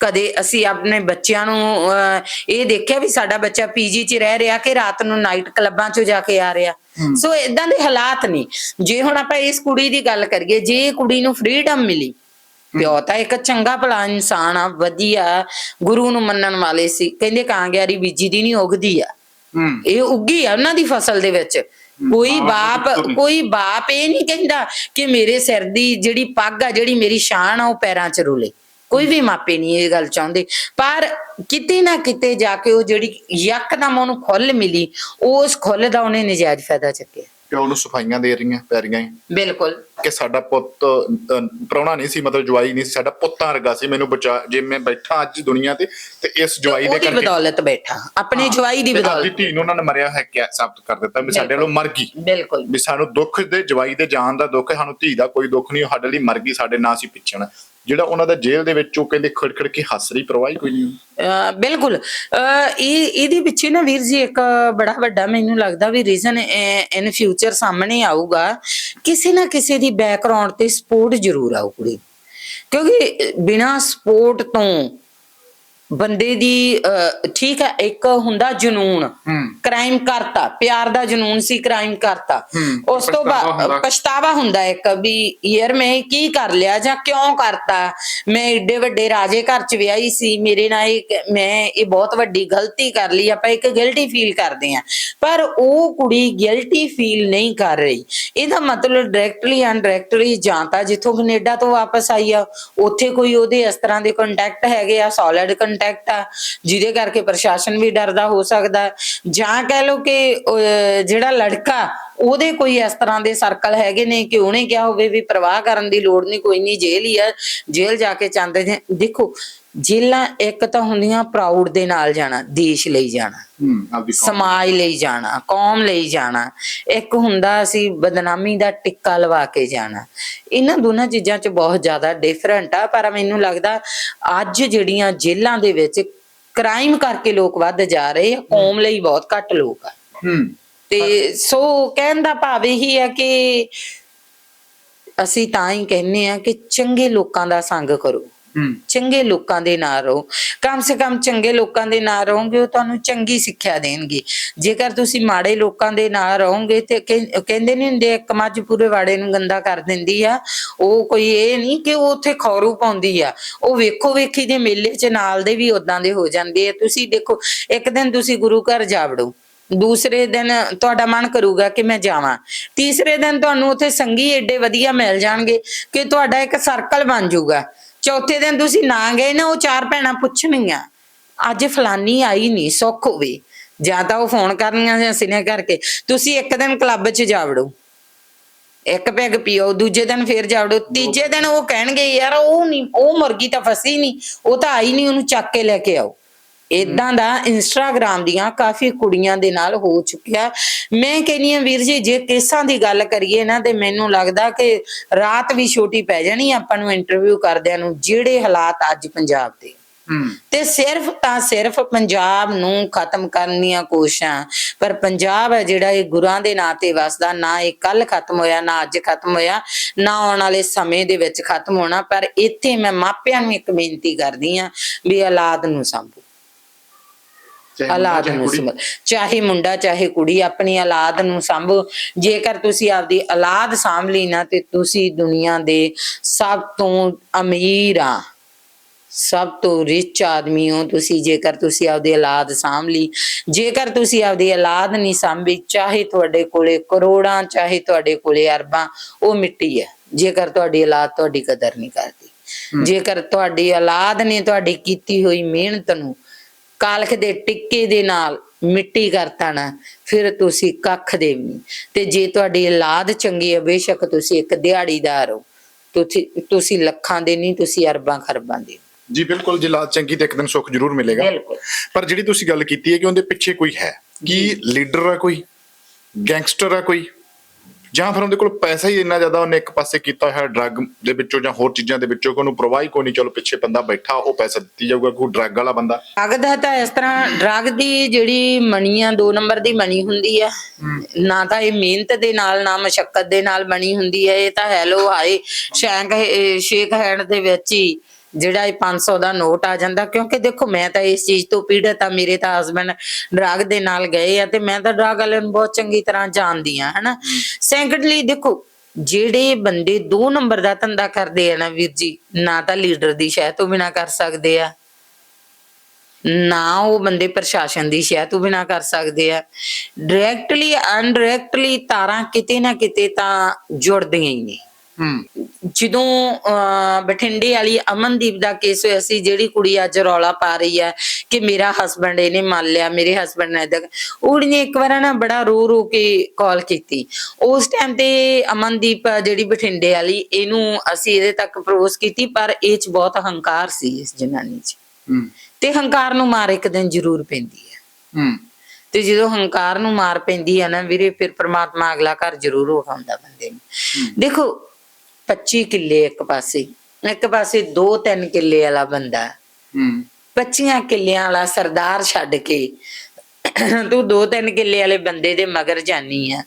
ਕਦੇ ਅਸੀਂ ਆਪਣੇ ਬੱਚਿਆਂ ਨੂੰ ਇਹ ਦੇਖਿਆ ਵੀ ਸਾਡਾ ਬੱਚਾ ਪੀਜੀ 'ਚ ਰਹਿ ਰਿਹਾ ਕਿ ਰਾਤ ਨੂੰ ਨਾਈਟ ਕਲੱਬਾਂ 'ਚ ਜਾ ਕੇ ਆ ਰਿਹਾ? ਸੋ ਇਦਾਂ ਦੇ ਹਾਲਾਤ ਨਹੀਂ ਜੇ ਹੁਣ ਆਪਾਂ ਇਸ ਕੁੜੀ ਦੀ ਗੱਲ ਕਰੀਏ ਜੇ ਕੁੜੀ ਨੂੰ ਫ੍ਰੀडम ਮਿਲੀ ਪਿਓ ਤਾਂ ਇੱਕ ਚੰਗਾ ਭਲਾ ਇਨਸਾਨ ਆ ਵਧੀਆ ਗੁਰੂ ਨੂੰ ਮੰਨਣ ਵਾਲੇ ਸੀ। ਕਹਿੰਦੇ ਕਾਂਗਿਆਰੀ ਬੀਜੀ ਦੀ ਨਹੀਂ ਉਗਦੀ ਆ। ਇਹ ਉੱਗੀ ਆ ਉਹਨਾਂ ਦੀ ਫਸਲ ਦੇ ਵਿੱਚ। ਕੋਈ ਬਾਪ ਕੋਈ ਬਾਪ ਇਹ ਨਹੀਂ ਕਹਿੰਦਾ ਕਿ ਮੇਰੇ ਸਿਰ ਦੀ ਜਿਹੜੀ ਪੱਗ ਆ ਜਿਹੜੀ ਮੇਰੀ ਸ਼ਾਨ ਆ ਉਹ ਪੈਰਾਂ 'ਚ ਰੁਲੇ। ਕੋਈ ਵੀ ਮਾਪੇ ਨਹੀਂ ਇਹ ਗੱਲ ਚਾਹੁੰਦੇ। ਪਰ ਕਿਤੇ ਨਾ ਕਿਤੇ ਜਾ ਕੇ ਉਹ ਜਿਹੜੀ ਯਕਦਮ ਉਹਨੂੰ ਖੁੱਲ ਮਿਲੀ ਉਸ ਖੁੱਲ ਦਾ ਉਹਨੇ ਨਜਾਇਜ਼ ਫਾਇਦਾ ਚੱਕਿਆ। ਪਿਓ ਨੂੰ ਸਫਾਈਆਂ ਦੇ ਰਹੀਆਂ ਪੈ ਰਹੀਆਂ ਬਿਲਕੁਲ। ਕਿ ਸਾਡਾ ਪੁੱਤ ਪ੍ਰਾਹੁਣਾ ਨਹੀਂ ਸੀ ਮਤਲਬ ਜਵਾਈ ਨਹੀਂ ਸੀ ਸਾਡਾ ਪੁੱਤਾਂ ਵਰਗਾ ਸੀ। ਮੈਨੂੰ ਬਚਾ ਜੇ ਮੈਂ ਬੈਠਾ ਅੱਜ ਦੁਨੀਆ ਤੇ ਤੇ ਇਸ ਜਵਾਈ ਦੇ ਉਹਦੀ ਕਰਕੇ ਬਦੌਲਤ ਬੈਠਾ। ਆਪਣੇ ਜਵਾਈ ਦੀ ਤੇ ਆਪਣੀ ਬਦੌਲਤ। ਧੀ ਨੂੰ ਉਹਨਾਂ ਨੇ ਮਰਿਆ ਹੈ ਕਿ ਸਾਬਤ ਕਰ ਦਿੱਤਾ ਵੀ ਸਾਡੇ ਵੱਲੋਂ ਮਰ ਗਈ। ਬਿਲਕੁਲ। ਵੀ ਸਾਨੂੰ ਦੁੱਖ ਦੇ ਜਵਾਈ ਦੇ ਜਾਨ ਦਾ ਦੁੱਖ ਹੈ ਸਾਨੂੰ ਧੀ ਦਾ ਕੋਈ ਦੁੱਖ ਨਹੀਂ ਉਹ ਸਾਡੇ ਲਈ ਮਰ ਗਈ ਸਾਡੇ ਨਾਂ ਸੀ ਪਿੱਛਣ ਜਿਹੜਾ ਉਹਨਾਂ ਦਾ ਜੇਲ੍ਹ ਦੇ ਵਿੱਚ ਉਹ ਕਹਿੰਦੇ ਖੜਖੜ ਕੇ ਹੱਸ ਰਹੀ, ਪਰਵਾਹੀ ਕੋਈ ਨਹੀਂ ਬਿਲਕੁਲ। ਇਹ, ਇਹਦੇ ਪਿੱਛੇ ਨਾ ਵੀਰ ਜੀ ਇੱਕ ਬੜਾ ਵੱਡਾ ਮੈਨੂੰ ਲੱਗਦਾ ਵੀ ਰੀਜ਼ਨ ਇਨ ਫਿਊਚਰ ਸਾਹਮਣੇ ਆਊਗਾ, ਕਿਸੇ ਨਾ ਕਿਸੇ ਦੀ ਬੈਕਗ੍ਰਾਉਂਡ ਤੇ ਸਪੋਰਟ ਜ਼ਰੂਰ ਆਊ ਕੁੜੀ। ਕਿਉਂਕਿ ਬਿਨਾ ਸਪੋਰਟ ਤੋਂ ਬੰਦੇ ਦੀ ਅਹ, ਠੀਕ ਹੈ ਇੱਕ ਹੁੰਦਾ ਜਨੂਨ ਹੂੰ। ਕ੍ਰਾਈਮ ਕਰਤਾ ਪਿਆਰ ਦਾ ਜਨੂਨ ਸੀ ਕ੍ਰਾਈਮ ਕਰਤਾ। ਹੂੰ, ਉਸ ਤੋਂ ਪਛਤਾਵਾ ਹੁੰਦਾ। ਬਾਅਦ ਪਛਤਾਵਾ ਹੁੰਦਾ ਇੱਕ ਵੀ ਯਾਰ ਮੈਂ ਇਹ ਕੀ ਕਰ ਲਿਆ ਜਾਂ ਕਿਉਂ ਕਰਤਾ? ਮੈਂ ਏਡੇ ਵੱਡੇ ਰਾਜੇ ਘਰ ਚ ਵਿਆਹੀ ਸੀ ਮੇਰੇ ਨਾਲ ਇਹ ਮੈਂ ਇਹ ਬਹੁਤ ਵੱਡੀ ਗਲਤੀ ਕਰ ਲਈ ਆਪਾਂ ਇੱਕ ਗਿਲਟੀ ਫੀਲ ਕਰਦੇ ਆ ਪਰ ਉਹ ਕੁੜੀ ਗਿਲਟੀ ਫੀਲ ਨਹੀਂ ਕਰ ਰਹੀ। ਇਹਦਾ ਮਤਲਬ ਡਾਇਰੈਕਟਲੀ ਅਨਡਾਇਰੈਕਟਲੀ ਜਾਂ ਤਾਂ ਜਿੱਥੋਂ ਕੈਨੇਡਾ ਤੋਂ ਵਾਪਸ ਆਈ ਆ ਉੱਥੇ ਕੋਈ ਉਹਦੇ ਇਸ ਤਰ੍ਹਾਂ ਦੇ ਕੰਟੈਕਟ ਹੈਗੇ ਆ ਸੋਲਿਡ ਕੰਟੈਕਟ ਆ, ਜਿਹਦੇ ਕਰਕੇ ਪ੍ਰਸ਼ਾਸਨ ਵੀ ਡਰਦਾ ਹੋ ਸਕਦਾ। ਜਾਂ ਕਹਿ ਲਓ ਕਿ ਜਿਹੜਾ ਲੜਕਾ ਉਹਦੇ ਕੋਈ ਇਸ ਤਰ੍ਹਾਂ ਦੇ ਸਰਕਲ ਹੈਗੇ ਨੇ ਕਿ ਉਹਨੇ ਕਿਹਾ ਹੋਵੇ ਵੀ ਪ੍ਰਵਾਹ ਕਰਨ ਦੀ ਲੋੜ ਨਹੀਂ ਕੋਈ ਨਹੀਂ ਜੇਲ੍ਹ ਹੀ ਆ ਜੇਲ੍ਹ ਜਾ ਕੇ ਚੰਦੇ ਨੇ। ਦੇਖੋ ਜੇਲਾਂ ਇੱਕ ਤਾਂ ਹੁੰਦੀਆਂ ਪ੍ਰਾਊਡ ਦੇ ਨਾਲ ਜਾਣਾ ਦੇਸ਼ ਲਈ ਜਾਣਾ ਸਮਾਜ ਲਈ ਜਾਣਾ ਕੌਮ ਲਈ ਜਾਣਾ। ਇੱਕ ਹੁੰਦਾ ਸੀ ਬਦਨਾਮੀ ਦਾ ਟਿੱਕਾ ਲਵਾ ਕੇ ਜਾਣਾ। ਇਹਨਾਂ ਦੋਨਾਂ ਚੀਜ਼ਾਂ 'ਚ ਬਹੁਤ ਜ਼ਿਆਦਾ ਡਿਫਰੈਂਟ ਆ ਪਰ ਮੈਨੂੰ ਲੱਗਦਾ ਅੱਜ ਜਿਹੜੀਆਂ ਜੇਲ੍ਹਾਂ ਦੇ ਵਿੱਚ ਕ੍ਰਾਈਮ ਕਰਕੇ ਲੋਕ ਵੱਧ ਜਾ ਰਹੇ ਆ ਕੌਮ ਲਈ ਬਹੁਤ ਘੱਟ ਲੋਕ ਆ। ਹੂੰ। ਤੇ ਸੋ ਕਹਿਣ ਦਾ ਭਾਵ ਇਹੀ ਹੈ ਕਿ ਅਸੀਂ ਤਾਂ ਹੀ ਕਹਿੰਨੇ ਆ ਕਿ ਚੰਗੇ ਲੋਕਾਂ ਦਾ ਸੰਗ ਕਰੋ। ਚੰਗੇ ਲੋਕਾਂ ਦੇ ਨਾਲ ਰਹੋ। ਕਮ ਸੇ ਕਮ ਚੰਗੇ ਲੋਕਾਂ ਦੇ ਨਾਲ ਰਹੋਗੇ ਉਹ ਤੁਹਾਨੂੰ ਚੰਗੀ ਸਿੱਖਿਆ ਦੇਣਗੇ। ਜੇਕਰ ਤੁਸੀਂ ਮਾੜੇ ਲੋਕਾਂ ਦੇ ਨਾਲ ਰਹੋਗੇ ਤੇ ਕਹਿ- ਕਹਿੰਦੇ ਨਹੀਂ ਹੁੰਦੇ ਇੱਕ ਮੱਝ ਪੂਰੇ ਵਾੜੇ ਨੂੰ ਗੰਦਾ ਕਰ ਦਿੰਦੀ ਆ। ਉਹ ਕੋਈ ਇਹ ਨਹੀਂ ਕਿ ਉਹ ਉੱਥੇ ਖੌਰੂ ਪਾਉਂਦੀ ਆ। ਉਹ ਵੇਖੋ ਵੇਖੀ ਦੇ ਮੇਲੇ 'ਚ ਨਾਲ ਦੇ ਵੀ ਉਦਾਂ ਦੇ ਹੋ ਜਾਂਦੇ ਆ। ਤੁਸੀਂ ਦੇਖੋ ਇੱਕ ਦਿਨ ਤੁਸੀਂ ਗੁਰੂ ਘਰ ਜਾ ਵੜੋ। ਦੂਸਰੇ ਦਿਨ ਤੁਹਾਡਾ ਮਨ ਕਰੂਗਾ ਕਿ ਮੈਂ ਜਾਵਾਂ। ਤੀਸਰੇ ਦਿਨ ਤੁਹਾਨੂੰ ਉੱਥੇ ਸੰਗੀ ਏਡੇ ਵਧੀਆ ਮਿਲ ਜਾਣਗੇ ਕਿ ਤੁਹਾਡਾ ਇੱਕ ਸਰਕਲ ਬਣ ਜਾਊਗਾ ਚੌਥੇ ਦਿਨ ਤੁਸੀਂ ਨਾ ਗਏ ਨਾ ਉਹ ਚਾਰ ਭੈਣਾਂ ਪੁੱਛਣਗੀਆਂ, ਅੱਜ ਫਲਾਨੀ ਆਈ ਨਹੀਂ ਸੁੱਖ ਹੋਵੇ। ਜਾਂ ਤਾਂ ਉਹ ਫੋਨ ਕਰਨੀਆਂ ਜਾਂ ਸਿਨੇ ਕਰਕੇ, ਤੁਸੀਂ ਇੱਕ ਦਿਨ ਕਲੱਬ 'ਚ ਜਾ ਵੜੋ। ਇੱਕ ਪੈਗ ਪੀਓ, ਦੂਜੇ ਦਿਨ ਫੇਰ ਜਾਵੜੋ ਤੀਜੇ ਦਿਨ ਉਹ ਕਹਿਣਗੇ, ਯਾਰ ਉਹ ਨਹੀਂ ਉਹ ਮੁਰਗੀ ਤਾਂ ਫਸੀ ਨਹੀਂ ਉਹ ਤਾਂ ਆਈ ਨਹੀਂ ਉਹਨੂੰ ਚੱਕ ਕੇ ਲੈ ਕੇ ਆਓ। ਇਦਾਂ ਦਾ ਇੰਸਟਾਗ੍ਰਾਮ ਦੀਆਂ ਕਾਫੀ ਕੁੜੀਆਂ ਦੇ ਨਾਲ ਹੋ ਚੁੱਕਿਆ। ਮੈਂ ਕਹਿੰਨੀ ਆ ਵੀਰ ਜੀ ਜੇ ਕੇਸਾਂ ਦੀ ਗੱਲ ਕਰੀਏ ਨਾ ਤੇ ਮੈਨੂੰ ਲੱਗਦਾ ਕਿ ਰਾਤ ਵੀ ਛੋਟੀ ਪੈ ਜਾਣੀ ਆਪਾਂ ਨੂੰ ਇੰਟਰਵਿਊ ਕਰਦਿਆਂ ਨੂੰ ਜਿਹੜੇ ਹਾਲਾਤ ਅੱਜ ਪੰਜਾਬ ਦੇ। ਤੇ ਸਿਰਫ ਤਾਂ ਸਿਰਫ ਪੰਜਾਬ ਨੂੰ ਖਤਮ ਕਰਨ ਦੀਆਂ ਕੋਸ਼ਿਸ਼ਾਂ ਪਰ ਪੰਜਾਬ ਹੈ ਜਿਹੜਾ ਇਹ ਗੁਰਾਂ ਦੇ ਨਾਂ ਤੇ ਵਸਦਾ ਨਾ ਇਹ ਕੱਲ ਖਤਮ ਹੋਇਆ ਨਾ ਅੱਜ ਖਤਮ ਹੋਇਆ ਨਾ ਆਉਣ ਵਾਲੇ ਸਮੇਂ ਦੇ ਵਿੱਚ ਖਤਮ ਹੋਣਾ ਪਰ ਇੱਥੇ ਮੈਂ ਮਾਪਿਆਂ ਨੂੰ ਇੱਕ ਬੇਨਤੀ ਕਰਦੀ ਆ ਵੀ ਔਲਾਦ ਨੂੰ ਸੰਭੋ। ਔਲਾਦ ਚਾਹੇ ਨੂੰ ਕੁੜੀ। ਸੰਭੋ ਚਾਹੇ ਮੁੰਡਾ ਚਾਹੇ ਕੁੜੀ ਆਪਣੀ ਔਲਾਦ ਨੂੰ ਸੰਭੋ। ਜੇਕਰ ਤੁਸੀਂ ਆਪਦੀ ਔਲਾਦ ਸਾਂਭ ਲਈ ਨਾ ਤੇ ਤੁਸੀਂ ਦੁਨੀਆ ਦੇ ਸਭ ਤੋਂ ਅਮੀਰ ਆ। ਸਭ ਤੋਂ ਰਿਚ ਆਦਮੀ ਹੋ ਤੁਸੀਂ ਜੇਕਰ ਤੁਸੀਂ ਆਪਦੀ ਔਲਾਦ ਸਾਂਭ ਲਈ। ਜੇਕਰ ਤੁਸੀਂ ਆਪਦੀ ਔਲਾਦ ਨਹੀਂ ਸਾਂਭੀ ਚਾਹੇ ਤੁਹਾਡੇ ਕੋਲੇ ਕਰੋੜਾਂ ਚਾਹੇ ਤੁਹਾਡੇ ਕੋਲੇ ਅਰਬਾਂ ਉਹ ਮਿੱਟੀ ਹੈ। ਜੇਕਰ ਤੁਹਾਡੀ ਔਲਾਦ ਤੁਹਾਡੀ ਕਦਰ ਨਹੀਂ ਕਰਦੀ। ਜੇਕਰ ਤੁਹਾਡੀ ਔਲਾਦ ਨੇ ਤੁਹਾਡੀ ਕੀਤੀ ਹੋਈ ਮਿਹਨਤ ਨੂੰ ਕਾਲਖ ਦੇ ਟਿੱਕੇ ਦੇ ਨਾਲ ਮਿੱਟੀ ਕਰਤਾ ਨਾ ਫਿਰ ਤੁਸੀਂ ਕੱਖ ਦੇ ਵੀ ਤੇ ਜੇ ਤੁਹਾਡੀ ਔਲਾਦ ਚੰਗੀ ਹੈ ਬੇਸ਼ੱਕ ਤੁਸੀਂ ਇੱਕ ਦਿਹਾੜੀਦਾਰ ਹੋ। ਤੁਸੀਂ ਤੁਸੀਂ ਲੱਖਾਂ ਦੇ ਨਹੀਂ ਤੁਸੀਂ ਅਰਬਾਂ ਖਰਬਾਂ ਦੇ। ਜੀ ਬਿਲਕੁਲ ਜੇ ਲਾਦ ਚੰਗੀ ਤੇ ਇੱਕ ਦਿਨ ਸੁੱਖ ਜ਼ਰੂਰ ਮਿਲੇਗਾ। ਪਰ ਜਿਹੜੀ ਤੁਸੀਂ ਗੱਲ ਕੀਤੀ ਹੈ ਕਿ ਉਹਦੇ ਪਿੱਛੇ ਕੋਈ ਹੈ? ਕੀ ਲੀਡਰ ਆ ਕੋਈ? ਗੈਂਗਸਟਰ ਆ ਕੋਈ? ਜਾਂ ਫਿਰ ਉਹਦੇ ਕੋਲ ਪੈਸਾ ਹੀ ਇੰਨਾ ਜ਼ਿਆਦਾ ਉਹਨੇ ਇੱਕ ਪਾਸੇ ਕੀਤਾ ਹੋਇਆ ਡਰੱਗ ਦੇ ਵਿੱਚੋਂ ਜਾਂ ਹੋਰ ਚੀਜ਼ਾਂ ਦੇ ਵਿੱਚੋਂ ਉਹਨੂੰ ਪ੍ਰਵਾਹ ਕੋਈ ਨਹੀਂ ਚਲੋ ਪਿੱਛੇ ਬੰਦਾ ਬੈਠਾ ਉਹ ਪੈਸਾ ਦਿੱਤੀ ਜਾਊਗਾ ਕੋਈ ਡਰੱਗ ਵਾਲਾ ਬੰਦਾ। ਲੱਗਦਾ ਤਾਂ ਇਸ ਤਰ੍ਹਾਂ ਡਰਗ ਦੀ ਜਿਹੜੀ ਮਣੀ ਆ ਦੋ ਨੰਬਰ ਦੀ ਮਣੀ ਹੁੰਦੀ ਆ। ਨਾ ਤਾਂ ਇਹ ਮਿਹਨਤ ਦੇ ਨਾਲ ਨਾ ਮਸ਼ੱਕਤ ਦੇ ਨਾਲ ਬਣੀ ਹੁੰਦੀ ਹੈ ਇਹ ਤਾਂ ਹੈਲੋ ਹਾਏ ਸ਼ੇਕ ਹੈਂਡ ਦੇ ਵਿੱਚ ਹੀ ਜਿਹੜਾ ਇਹ 500 ਦਾ ਨੋਟ ਆ ਜਾਂਦਾ ਕਿਉਂਕਿ ਦੇਖੋ ਮੈਂ ਤਾਂ ਇਸ ਚੀਜ਼ ਤੋਂ ਪੀੜਤ ਆ ਮੇਰੇ ਤਾਂ ਹਸਬੰਡ ਡਰਗ ਦੇ ਨਾਲ ਗਏ ਆ ਤੇ ਮੈਂ ਤਾਂ ਡਰਗ ਵਾਲਿਆਂ ਨੂੰ ਬਹੁਤ ਚੰਗੀ ਤਰ੍ਹਾਂ ਜਾਣਦੀ ਆ ਹਨਾ? ਸੈਕੰਡਲੀ ਦੇਖੋ ਜਿਹੜੇ ਬੰਦੇ ਦੋ ਨੰਬਰ ਦਾ ਧੰਦਾ ਕਰਦੇ ਆ ਨਾ ਵੀਰ ਜੀ ਨਾ ਤਾਂ ਲੀਡਰ ਦੀ ਸ਼ਹਿ ਤੋਂ ਬਿਨਾ ਕਰ ਸਕਦੇ ਆ। ਨਾ ਉਹ ਬੰਦੇ ਪ੍ਰਸ਼ਾਸਨ ਦੀ ਸ਼ਹਿ ਤੋਂ ਬਿਨਾ ਕਰ ਸਕਦੇ ਆ। ਡਾਇਰੈਕਟਲੀ ਅਨਡਾਇਰੈਕਟਲੀ ਤਾਰਾਂ ਕਿਤੇ ਨਾ ਕਿਤੇ ਤਾਂ ਜੁੜਦੀਆਂ ਹੀ ਨੇ ਜਦੋਂ ਬਠਿੰਡੇ ਵਾਲੀ ਅਮਨਦੀਪ ਦਾ ਕੇਸ ਹੋਇਆ ਸੀ ਜਿਹੜੀ ਕੁੜੀ ਅੱਜ ਰੌਲਾ ਪਾ ਰਹੀ ਹੈ ਕਿ ਮੇਰਾ ਹਸਬੰਡ ਇਹਨੇ ਮੰਨ ਲਿਆ ਮੇਰੇ ਹਸਬੰਡ ਨੇ ਏਦਾਂ ਉਹ ਨੇ ਇੱਕ ਵਾਰ ਨਾ ਬੜਾ ਰੋ ਰੋ ਕੇ ਕਾਲ ਕੀਤੀ। ਉਸ ਟਾਈਮ ਤੇ ਅਮਨਦੀਪ ਜਿਹੜੀ ਬਠਿੰਡੇ ਵਾਲੀ ਇਹਨੂੰ ਅਸੀਂ ਇਹਦੇ ਤੱਕ ਪ੍ਰੋਸ ਕੀਤੀ ਪਰ ਇਹ ਚ ਬਹੁਤ ਹੰਕਾਰ ਸੀ ਇਸ ਜਨਾਨੀ 'ਚ। ਤੇ ਹੰਕਾਰ ਨੂੰ ਮਾਰ ਇੱਕ ਦਿਨ ਜ਼ਰੂਰ ਪੈਂਦੀ ਹੈ। ਹੂੰ। ਤੇ ਜਦੋਂ ਹੰਕਾਰ ਨੂੰ ਮਾਰ ਪੈਂਦੀ ਹੈ ਨਾ ਵੀਰੇ ਫਿਰ ਪ੍ਰਮਾਤਮਾ ਅਗਲਾ ਘਰ ਜ਼ਰੂਰ ਵਿਖਾਉਂਦਾ ਬੰਦੇ ਨੂੰ। ਦੇਖੋ 25 ਕਿੱਲੇ ਇੱਕ ਪਾਸੇ। ਇੱਕ ਪਾਸੇ 2-3 ਕਿੱਲੇ ਵਾਲਾ ਬੰਦਾ। ਹੂੰ। 25 ਕਿੱਲਿਆਂ ਵਾਲਾ ਸਰਦਾਰ ਛੱਡ ਕੇ ਤੂੰ 2-3 ਕਿੱਲੇ ਵਾਲੇ ਬੰਦੇ ਦੇ ਮਗਰ ਜਾਨੀ ਆ।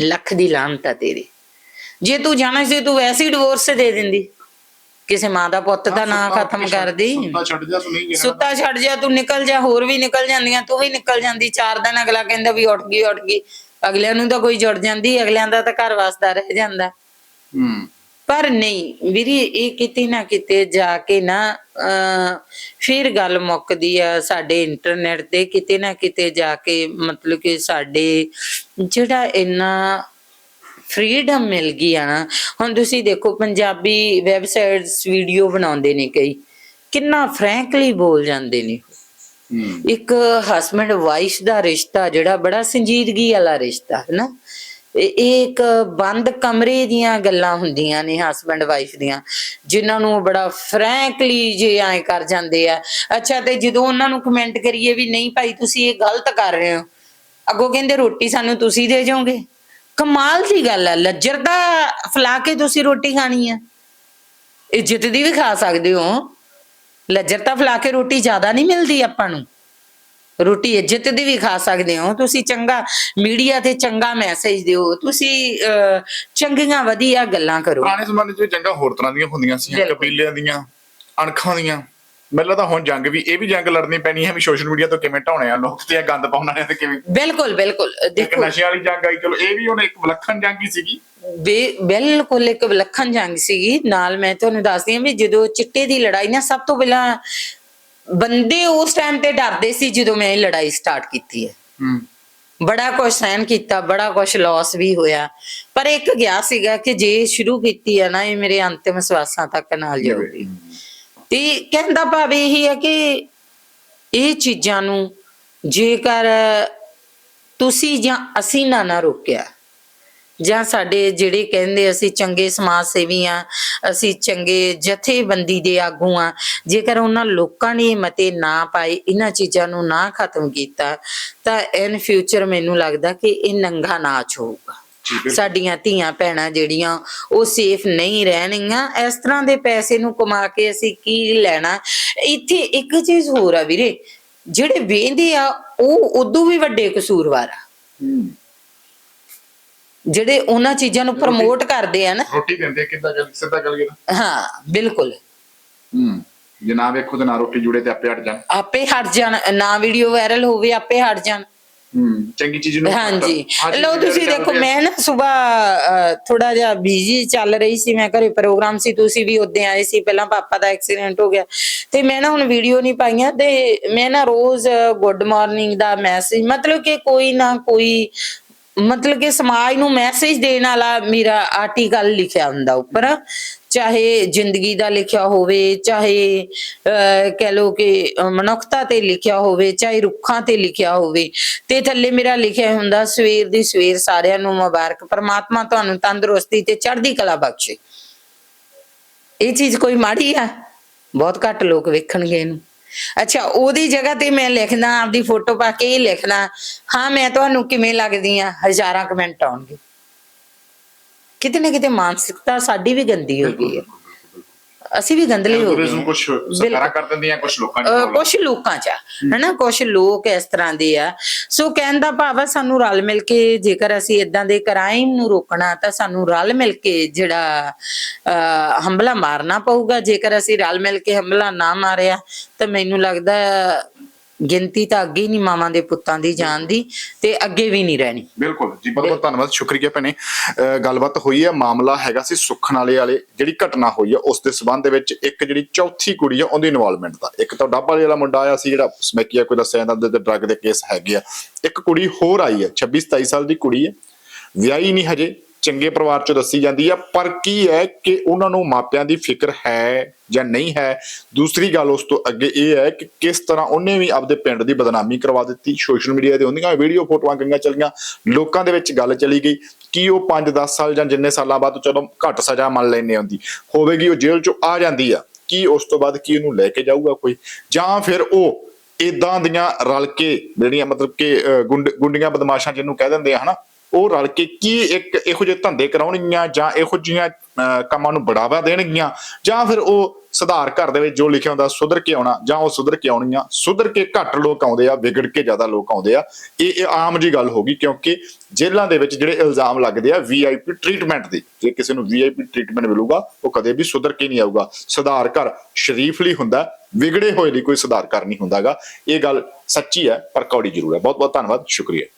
ਲੱਖ ਦੀ ਲਾਹਨਤ ਆ ਤੇਰੇ। ਜੇ ਤੂੰ ਜਾਣਾ ਸੀ ਤੂੰ ਵੈਸੇ ਹੀ ਡਿਵੋਰਸ ਦੇ ਦਿੰਦੀ। ਕਿਸੇ ਮਾਂ ਦਾ ਪੁੱਤ ਦਾ ਨਾਂ ਖਤਮ ਕਰਦੀ। ਸੁੱਤਾ ਛੱਡ ਜਾ ਤੂੰ ਨਹੀਂ ਗਿਆ ਸੁੱਤਾ ਛੱਡ ਜਾ ਤੂੰ ਨਿਕਲ ਜਾ ਹੋਰ ਵੀ ਨਿਕਲ ਜਾਂਦੀਆਂ ਤੂੰ ਵੀ ਨਿਕਲ ਜਾਂਦੀ। ਚਾਰ ਦਿਨ ਅਗਲਾ ਕਹਿੰਦਾ ਵੀ ਉੱਠ ਗਈ ਉੱਠ ਗਈ। ਅਗਲਿਆਂ ਨੂੰ ਤਾਂ ਕੋਈ ਜੁੜ ਜਾਂਦੀ ਅਗਲਿਆਂ ਦਾ ਤਾਂ ਘਰ ਵਸਦਾ ਰਹਿ ਜਾਂਦਾ। ਹੂੰ। ਪਰ ਨਹੀਂ ਵੀਰੇ ਇਹ ਕਿਤੇ ਨਾ ਕਿਤੇ ਜਾ ਕੇ ਨਾ ਫਿਰ ਗੱਲ ਮੁੱਕਦੀ ਆ ਸਾਡੇ ਇੰਟਰਨੈਟ ਤੇ ਕਿਤੇ ਨਾ ਕਿਤੇ ਜਾ ਕੇ ਮਤਲਬ ਕਿ ਸਾਡੇ ਜਿਹੜਾ ਇੰਨਾ ਫਰੀडम ਮਿਲ ਗਈ ਆ ਨਾ। ਹੁਣ ਤੁਸੀਂ ਦੇਖੋ ਪੰਜਾਬੀ ਵੈਬਸਾਈਟਸ ਵੀਡੀਓ ਬਣਾਉਂਦੇ ਨੇ ਕਈ। ਕਿੰਨਾ ਫ੍ਰੈਂਕਲੀ ਬੋਲ ਜਾਂਦੇ ਨੇ। ਇੱਕ ਹਸਬੰਡ ਵਾਈਫ ਦਾ ਰਿਸ਼ਤਾ ਜਿਹੜਾ ਬੜਾ ਸੰਜੀਦਗੀ ਵਾਲਾ ਰਿਸ਼ਤਾ ਹੈ ਨਾ ਇਹ ਇੱਕ ਬੰਦ ਕਮਰੇ ਦੀਆਂ ਗੱਲਾਂ ਹੁੰਦੀਆਂ ਨੇ ਹਸਬੰਡ ਵਾਈਫ ਦੀਆਂ, ਜਿਨ੍ਹਾਂ ਨੂੰ ਬੜਾ ਫਰੈਂਕਲੀ ਜੇ ਐ ਕਰ ਜਾਂਦੇ ਆ। ਅੱਛਾ, ਤੇ ਜਦੋਂ ਉਹਨਾਂ ਨੂੰ ਕਮੈਂਟ ਕਰੀਏ ਵੀ ਨਹੀਂ ਭਾਈ, ਤੁਸੀਂ ਇਹ ਗਲਤ ਕਰ ਰਹੇ ਹੋ। ਅੱਗੋਂ ਕਹਿੰਦੇ, ਰੋਟੀ ਸਾਨੂੰ ਤੁਸੀਂ ਦੇ ਜਾਓਗੇ ਕਮਾਲ ਦੀ ਗੱਲ ਆ, ਲੱਜਰ ਦਾ ਫਲਾ ਕੇ ਤੁਸੀਂ ਰੋਟੀ ਖਾਣੀ ਆ। ਇੱਜ਼ਤ ਦੀ ਵੀ ਖਾ ਸਕਦੇ ਹੋ। ਲੱਜਰ ਤਾਂ ਫਲਾ ਕੇ ਰੋਟੀ ਜ਼ਿਆਦਾ ਨਹੀਂ ਮਿਲਦੀ ਆਪਾਂ ਨੂੰ। ਰੋਟੀ ਇੱਜ਼ਤ ਦੀ ਵੀ ਖਾ ਸਕਦੇ ਹੋ। ਤੁਸੀਂ ਚੰਗਾ ਮੀਡੀਆ ਤੇ ਚੰਗਾ ਮੈਸੇਜ ਦਿਓ। ਤੁਸੀਂ ਚੰਗੀਆਂ ਵਧੀਆ ਗੱਲਾਂ ਕਰੋ। ਪੁਰਾਣੇ ਜ਼ਮਾਨੇ 'ਚ ਜੰਗਾਂ ਹੋਰ ਤਰ੍ਹਾਂ ਦੀਆਂ ਹੁੰਦੀਆਂ ਸੀ। ਕਬੀਲਿਆਂ ਦੀਆਂ ਅਣਖਾਂ ਦੀਆਂ। ਮੈਨੂੰ ਲੱਗਦਾ ਹੁਣ ਜੰਗ ਵੀ ਇਹ ਵੀ ਜੰਗ ਲੜਨੀ ਪੈਣੀ ਹੈ ਵੀ ਸੋਸ਼ਲ ਮੀਡੀਆ ਤੋਂ ਕਿਵੇਂ ਢਾਉਣੇ ਆ ਲੋਕ ਤੇ ਗੰਦ ਪਾਉਣ ਵਾਲਿਆਂ ਤੇ ਕਿਵੇਂ। ਬਿਲਕੁਲ ਬਿਲਕੁਲ। ਇੱਕ ਦੇਖੋ ਨਸ਼ੇ ਵਾਲੀ ਜੰਗ ਆਈ ਚਲੋ ਇਹ ਵੀ ਹੁਣ ਇੱਕ ਵਿਲੱਖਣ ਜੰਗ ਹੀ ਸੀਗੀ। ਬਿਲਕੁਲ ਇੱਕ ਵਿਲੱਖਣ ਜੰਗ ਸੀਗੀ। ਨਾਲ ਮੈਂ ਤੁਹਾਨੂੰ ਦੱਸਦੀ ਹਾਂ ਵੀ ਜਦੋਂ ਚਿੱਟੇ ਦੀ ਲੜਾਈ ਨਾ ਸਭ ਤੋਂ ਪਹਿਲਾਂ ਬੰਦੇ ਉਸ ਟਾਈਮ ਤੇ ਡਰਦੇ ਸੀ ਜਦੋਂ ਮੈਂ ਇਹ ਲੜਾਈ ਸਟਾਰਟ ਕੀਤੀ ਹੈ। ਹੂੰ। ਬੜਾ ਕੁਝ ਸਹਿਨ ਕੀਤਾ ਬੜਾ ਕੁਝ ਲਾਸ ਵੀ ਹੋਇਆ। ਪਰ ਇੱਕ ਗਿਆ ਸੀਗਾ ਕਿ ਜੇ ਸ਼ੁਰੂ ਕੀਤੀ ਹੈ ਨਾ ਇਹ ਮੇਰੇ ਅੰਤਿਮ ਸਵਾਸਾਂ ਤੱਕ ਨਾਲ ਜਾਊਗੀ। ਤੇ ਕਹਿੰਦਾ ਭਾਵ ਇਹ ਹੈ ਕਿ ਇਹ ਚੀਜ਼ਾਂ ਨੂੰ ਜੇਕਰ ਤੁਸੀਂ ਜਾਂ ਅਸੀਂ ਨਾ ਨਾ ਰੋਕਿਆ ਜਾਂ ਸਾਡੇ ਜਿਹੜੇ ਕਹਿੰਦੇ ਅਸੀਂ ਚੰਗੇ ਸਮਾਜ ਸੇਵੀ ਆ ਅਸੀਂ ਚੰਗੇ ਜਥੇਬੰਦੀ ਦੇ ਆਗੂ ਆ ਜੇਕਰ ਉਹਨਾਂ ਲੋਕਾਂ ਨੇ ਮਤੇ ਨਾ ਪਾਏ ਇਹਨਾਂ ਚੀਜ਼ਾਂ ਨੂੰ ਨਾ ਖਤਮ ਕੀਤਾ ਤਾਂ ਇਨ ਫਿਊਚਰ ਮੈਨੂੰ ਲੱਗਦਾ ਕਿ ਇਹ ਨੰਗਾ ਨਾਚ ਹੋਊਗਾ। ਸਾਡੀਆਂ ਧੀਆਂ ਭੈਣਾਂ ਜਿਹੜੀਆਂ ਉਹ ਸੇਫ ਨਹੀਂ ਰਹਿਣਗੀਆਂ। ਇਸ ਤਰ੍ਹਾਂ ਦੇ ਪੈਸੇ ਨੂੰ ਕਮਾ ਕੇ ਅਸੀਂ ਕੀ ਲੈਣਾ? ਇੱਥੇ ਇੱਕ ਚੀਜ਼ ਹੋਰ ਆ ਵੀਰੇ ਜਿਹੜੇ ਵੇਂਦੇ ਆ ਉਹ ਉਦੋਂ ਵੀ ਵੱਡੇ ਕਸੂਰਵਾਰ ਆ। ਜਿਹੜੇ ਉਹਨਾਂ ਚੀਜ਼ਾਂ ਨੂੰ ਪ੍ਰਮੋਟ ਕਰਦੇ ਆ ਨਾ। ਰੋਟੀ ਦਿੰਦੇ ਕਿੱਦਾਂ ਗੱਲ ਸਿੱਧਾ ਗੱਲ ਕੀਤਾ ਹਾਂ ਬਿਲਕੁਲ। ਹੂੰ ਜੇ ਨਾ ਵੇਖੋ ਤੇ ਨਾ ਰੋਟੀ ਜੁੜੇ ਤੇ ਆਪੇ ਹਟ ਜਾਣ। ਆਪੇ ਹਟ ਜਾਣ ਨਾ ਵੀਡੀਓ ਵਾਇਰਲ ਹੋਵੇ ਆਪੇ ਹਟ ਜਾਣ। ਹੂੰ ਚੰਗੀ ਚੀਜ਼ ਨੂੰ ਹਾਂਜੀ। ਹਾਂ ਜੀ, ਲਓ ਤੁਸੀਂ ਦੇਖੋ। ਮੈਂ ਨਾ ਸਵੇਰ ਥੋੜਾ ਜਿਹਾ ਬਿਜ਼ੀ ਚੱਲ ਰਹੀ ਸੀ ਮੈਂ ਘਰੇ ਪ੍ਰੋਗਰਾਮ ਸੀ ਤੁਸੀਂ ਵੀ ਉੱਦੇ ਆਏ ਸੀ ਪਹਿਲਾਂ ਪਾਪਾ ਦਾ ਐਕਸੀਡੈਂਟ ਹੋ ਗਿਆ। ਤੇ ਮੈਂ ਨਾ ਹੁਣ ਵੀਡੀਓ ਨਹੀਂ ਪਾਈਆਂ ਤੇ ਮੈਂ ਨਾ ਰੋਜ਼ ਗੁੱਡ ਮਾਰਨਿੰਗ ਦਾ ਮੈਸੇਜ ਮਤਲਬ ਕਿ ਕੋਈ ਨਾ ਕੋਈ ਮਤਲਬ ਕਿ ਸਮਾਜ ਨੂੰ ਮੈਸੇਜ ਦੇਣ ਵਾਲਾ ਮੇਰਾ ਆਰਟੀਕਲ ਲਿਖਿਆ ਹੁੰਦਾ ਉੱਪਰ। ਚਾਹੇ ਜ਼ਿੰਦਗੀ ਦਾ ਲਿਖਿਆ ਹੋਵੇ, ਚਾਹੇ ਕਹਿ ਲੋ ਕਿ ਮਨੁੱਖਤਾ ਤੇ ਲਿਖਿਆ ਹੋਵੇ, ਚਾਹੇ ਰੁੱਖਾਂ ਤੇ ਲਿਖਿਆ ਹੋਵੇ। ਤੇ ਥੱਲੇ ਮੇਰਾ ਲਿਖਿਆ ਹੁੰਦਾ, ਸਵੇਰ ਦੀ ਸਵੇਰ ਸਾਰਿਆਂ ਨੂੰ ਮੁਬਾਰਕ, ਪ੍ਰਮਾਤਮਾ ਤੁਹਾਨੂੰ ਤੰਦਰੁਸਤੀ ਤੇ ਚੜ੍ਹਦੀ ਕਲਾ ਬਖਸ਼ੇ। ਇਹ ਚੀਜ਼ ਕੋਈ ਮਾੜੀ ਆ? ਬਹੁਤ ਘੱਟ ਲੋਕ ਵੇਖਣਗੇ ਇਹਨੂੰ। ਅੱਛਾ, ਉਹਦੀ ਜਗ੍ਹਾ ਤੇ ਮੈਂ ਲਿਖਣਾ, ਆਪਦੀ ਫੋਟੋ ਪਾ ਕੇ ਇਹ ਲਿਖਣਾ। ਹਾਂ, ਮੈਂ ਤੁਹਾਨੂੰ ਕਿਵੇਂ ਲੱਗਦੀ ਆ? ਹਜ਼ਾਰਾਂ ਕਮੈਂਟ ਆਉਣਗੇ। ਕਿਤੇ ਨਾ ਕਿਤੇ ਮਾਨਸਿਕਤਾ ਸਾਡੀ ਵੀ ਗੰਦੀ ਹੋ ਗਈ ਹੈ। ਅਸੀਂ ਵੀ ਗੰਦਲੇ ਹੋ ਗਏ ਹਾਂ। ਕੁਝ ਸਰਕਾਰਾਂ ਕਰ ਦਿੰਦੀਆਂ ਕੁਝ ਲੋਕਾਂ ਨੂੰ ਕੁਛ ਲੋਕਾਂ ਚ ਹਨਾ? ਕੁਛ ਲੋਕ ਇਸ ਤਰ੍ਹਾਂ ਦੇ ਆ। ਸੋ ਕਹਿਣ ਦਾ ਭਾਵ ਆ ਸਾਨੂੰ ਰਲ ਮਿਲ ਕੇ ਜੇਕਰ ਅਸੀਂ ਇਦਾਂ ਦੇ ਕ੍ਰਾਈਮ ਨੂੰ ਰੋਕਣਾ ਤਾਂ ਸਾਨੂੰ ਰਲ ਮਿਲ ਕੇ ਜਿਹੜਾ ਹਮਲਾ ਮਾਰਨਾ ਪਊਗਾ। ਜੇਕਰ ਅਸੀਂ ਰਲ ਮਿਲ ਕੇ ਹਮਲਾ ਨਾ ਮਾਰਿਆ ਤਾਂ ਮੈਨੂੰ ਲੱਗਦਾ ਗਿਣਤੀ ਤਾਂ ਅੱਗੇ ਨਹੀਂ ਮਾਵਾਂ ਦੇ ਪੁੱਤਾਂ ਦੀ ਜਾਣ ਦੀ, ਤੇ ਅੱਗੇ ਵੀ ਨਹੀਂ ਰਹਿਣੀ। ਬਿਲਕੁਲ ਜੀ, ਬਹੁਤ ਬਹੁਤ ਧੰਨਵਾਦ, ਸ਼ੁਕਰੀਆ ਭੈਣੇ। ਗੱਲਬਾਤ ਹੋਈ ਹੈ ਮਾਮਲਾ ਹੈਗਾ ਸੀ ਸੁੱਖਣ ਵਾਲੇ ਵਾਲੇ, ਜਿਹੜੀ ਘਟਨਾ ਹੋਈ ਹੈ ਉਸ ਦੇ ਸਬੰਧ ਦੇ ਵਿੱਚ ਇੱਕ ਜਿਹੜੀ ਚੌਥੀ ਕੁੜੀ ਆ, ਉਹਦੀ ਇਨਵੋਲਵਮੈਂਟ ਦਾ। ਇੱਕ ਤਾਂ ਡੱਬਾ ਵਾਲਾ ਮੁੰਡਾ ਆਇਆ ਸੀ, ਜਿਹੜਾ ਸਮੈਕੀਆ ਕੋਈ ਦੱਸਿਆ ਜਾਂਦਾ ਤੇ ਡਰੱਗ ਦੇ ਕੇਸ ਹੈਗੇ ਆ। ਇੱਕ ਕੁੜੀ ਹੋਰ ਆਈ ਹੈ 26 27 ਸਾਲ ਦੀ ਕੁੜੀ ਹੈ ਵਿਆਹੀ ਨਹੀਂ ਹਜੇ ਚੰਗੇ ਪਰਿਵਾਰ ਚੋਂ ਦੱਸੀ ਜਾਂਦੀ ਆ ਪਰ ਕੀ ਹੈ ਕਿ ਉਹਨਾਂ ਨੂੰ ਮਾਪਿਆਂ ਦੀ ਫਿਕਰ ਹੈ ਜਾਂ ਨਹੀਂ ਹੈ? ਦੂਸਰੀ ਗੱਲ ਉਸ ਤੋਂ ਅੱਗੇ ਇਹ ਹੈ ਕਿ ਕਿਸ ਤਰ੍ਹਾਂ ਉਹਨੇ ਵੀ ਆਪਦੇ ਪਿੰਡ ਦੀ ਬਦਨਾਮੀ ਕਰਵਾ ਦਿੱਤੀ। ਸੋਸ਼ਲ ਮੀਡੀਆ ਤੇ ਹੁੰਦੀਆਂ ਵੀਡੀਓ ਫੋਟੋਆਂ ਗਈਆਂ ਚਲੀਆਂ ਲੋਕਾਂ ਦੇ ਵਿੱਚ ਗੱਲ ਚਲੀ ਗਈ। ਕਿ ਉਹ 5-10 ਸਾਲ ਜਾਂ ਜਿੰਨੇ ਸਾਲਾਂ ਬਾਅਦ ਚਲੋ ਘੱਟ ਸਜ਼ਾ ਮੰਨ ਲੈਣੇ ਹੁੰਦੀ ਹੋਵੇਗੀ ਉਹ ਜੇਲ੍ਹ ਚੋਂ ਆ ਜਾਂਦੀ ਆ। ਕੀ ਉਸ ਤੋਂ ਬਾਅਦ ਕੀ ਉਹਨੂੰ ਲੈ ਕੇ ਜਾਊਗਾ ਕੋਈ? ਜਾਂ ਫਿਰ ਉਹ ਇਦਾਂ ਦੀਆਂ ਰਲ ਕੇ ਜਿਹੜੀਆਂ ਮਤਲਬ ਕਿ ਅਹ, ਗੁੰਡ ਗੁੰਡੀਆਂ ਬਦਮਾਸ਼ਾਂ ਜਿਹਨੂੰ ਕਹਿ ਦਿੰਦੇ ਆ ਹਨਾ ਉਹ ਰਲ ਕੇ ਕੀ ਇੱਕ ਇਹੋ ਜਿਹੇ ਧੰਦੇ ਕਰਾਉਣਗੀਆਂ ਜਾਂ ਇਹੋ ਜਿਹੀਆਂ ਅਹ, ਕੰਮਾਂ ਨੂੰ ਬੜਾਵਾ ਦੇਣਗੀਆਂ ਜਾਂ ਫਿਰ ਉਹ ਸੁਧਾਰ ਘਰ ਦੇ ਵਿੱਚ ਜੋ ਲਿਖਿਆ ਹੁੰਦਾ ਸੁਧਰ ਕੇ ਆਉਣਾ ਜਾਂ ਉਹ ਸੁਧਰ ਕੇ ਆਉਣੀਆਂ ਸੁਧਰ ਕੇ ਘੱਟ ਲੋਕ ਆਉਂਦੇ ਆ ਵਿਗੜ ਕੇ ਜ਼ਿਆਦਾ ਲੋਕ ਆਉਂਦੇ ਆ ਇਹ ਇਹ ਆਮ ਜੀ ਗੱਲ ਹੋ ਗਈ ਕਿਉਂਕਿ ਜੇਲ੍ਹਾਂ ਦੇ ਵਿੱਚ ਜਿਹੜੇ ਇਲਜ਼ਾਮ ਲੱਗਦੇ ਆ ਵੀਆਈਪੀ ਟ੍ਰੀਟਮੈਂਟ ਦੇ ਜੇ ਕਿਸੇ ਨੂੰ ਵੀਆਈਪੀ ਟ੍ਰੀਟਮੈਂਟ ਮਿਲੂਗਾ ਉਹ ਕਦੇ ਵੀ ਸੁਧਰ ਕੇ ਨਹੀਂ ਆਊਗਾ। ਸੁਧਾਰ ਘਰ ਸ਼ਰੀਫ ਲਈ ਹੁੰਦਾ ਵਿਗੜੇ ਹੋਏ ਲਈ ਕੋਈ ਸੁਧਾਰ ਘਰ ਨਹੀਂ ਹੁੰਦਾਗਾ। ਇਹ ਗੱਲ ਸੱਚੀ ਹੈ ਪਰ ਕੌੜੀ ਜ਼ਰੂਰ ਹੈ। ਬਹੁਤ ਬਹੁਤ ਧੰਨਵਾਦ ਸ਼ੁਕਰੀਆ।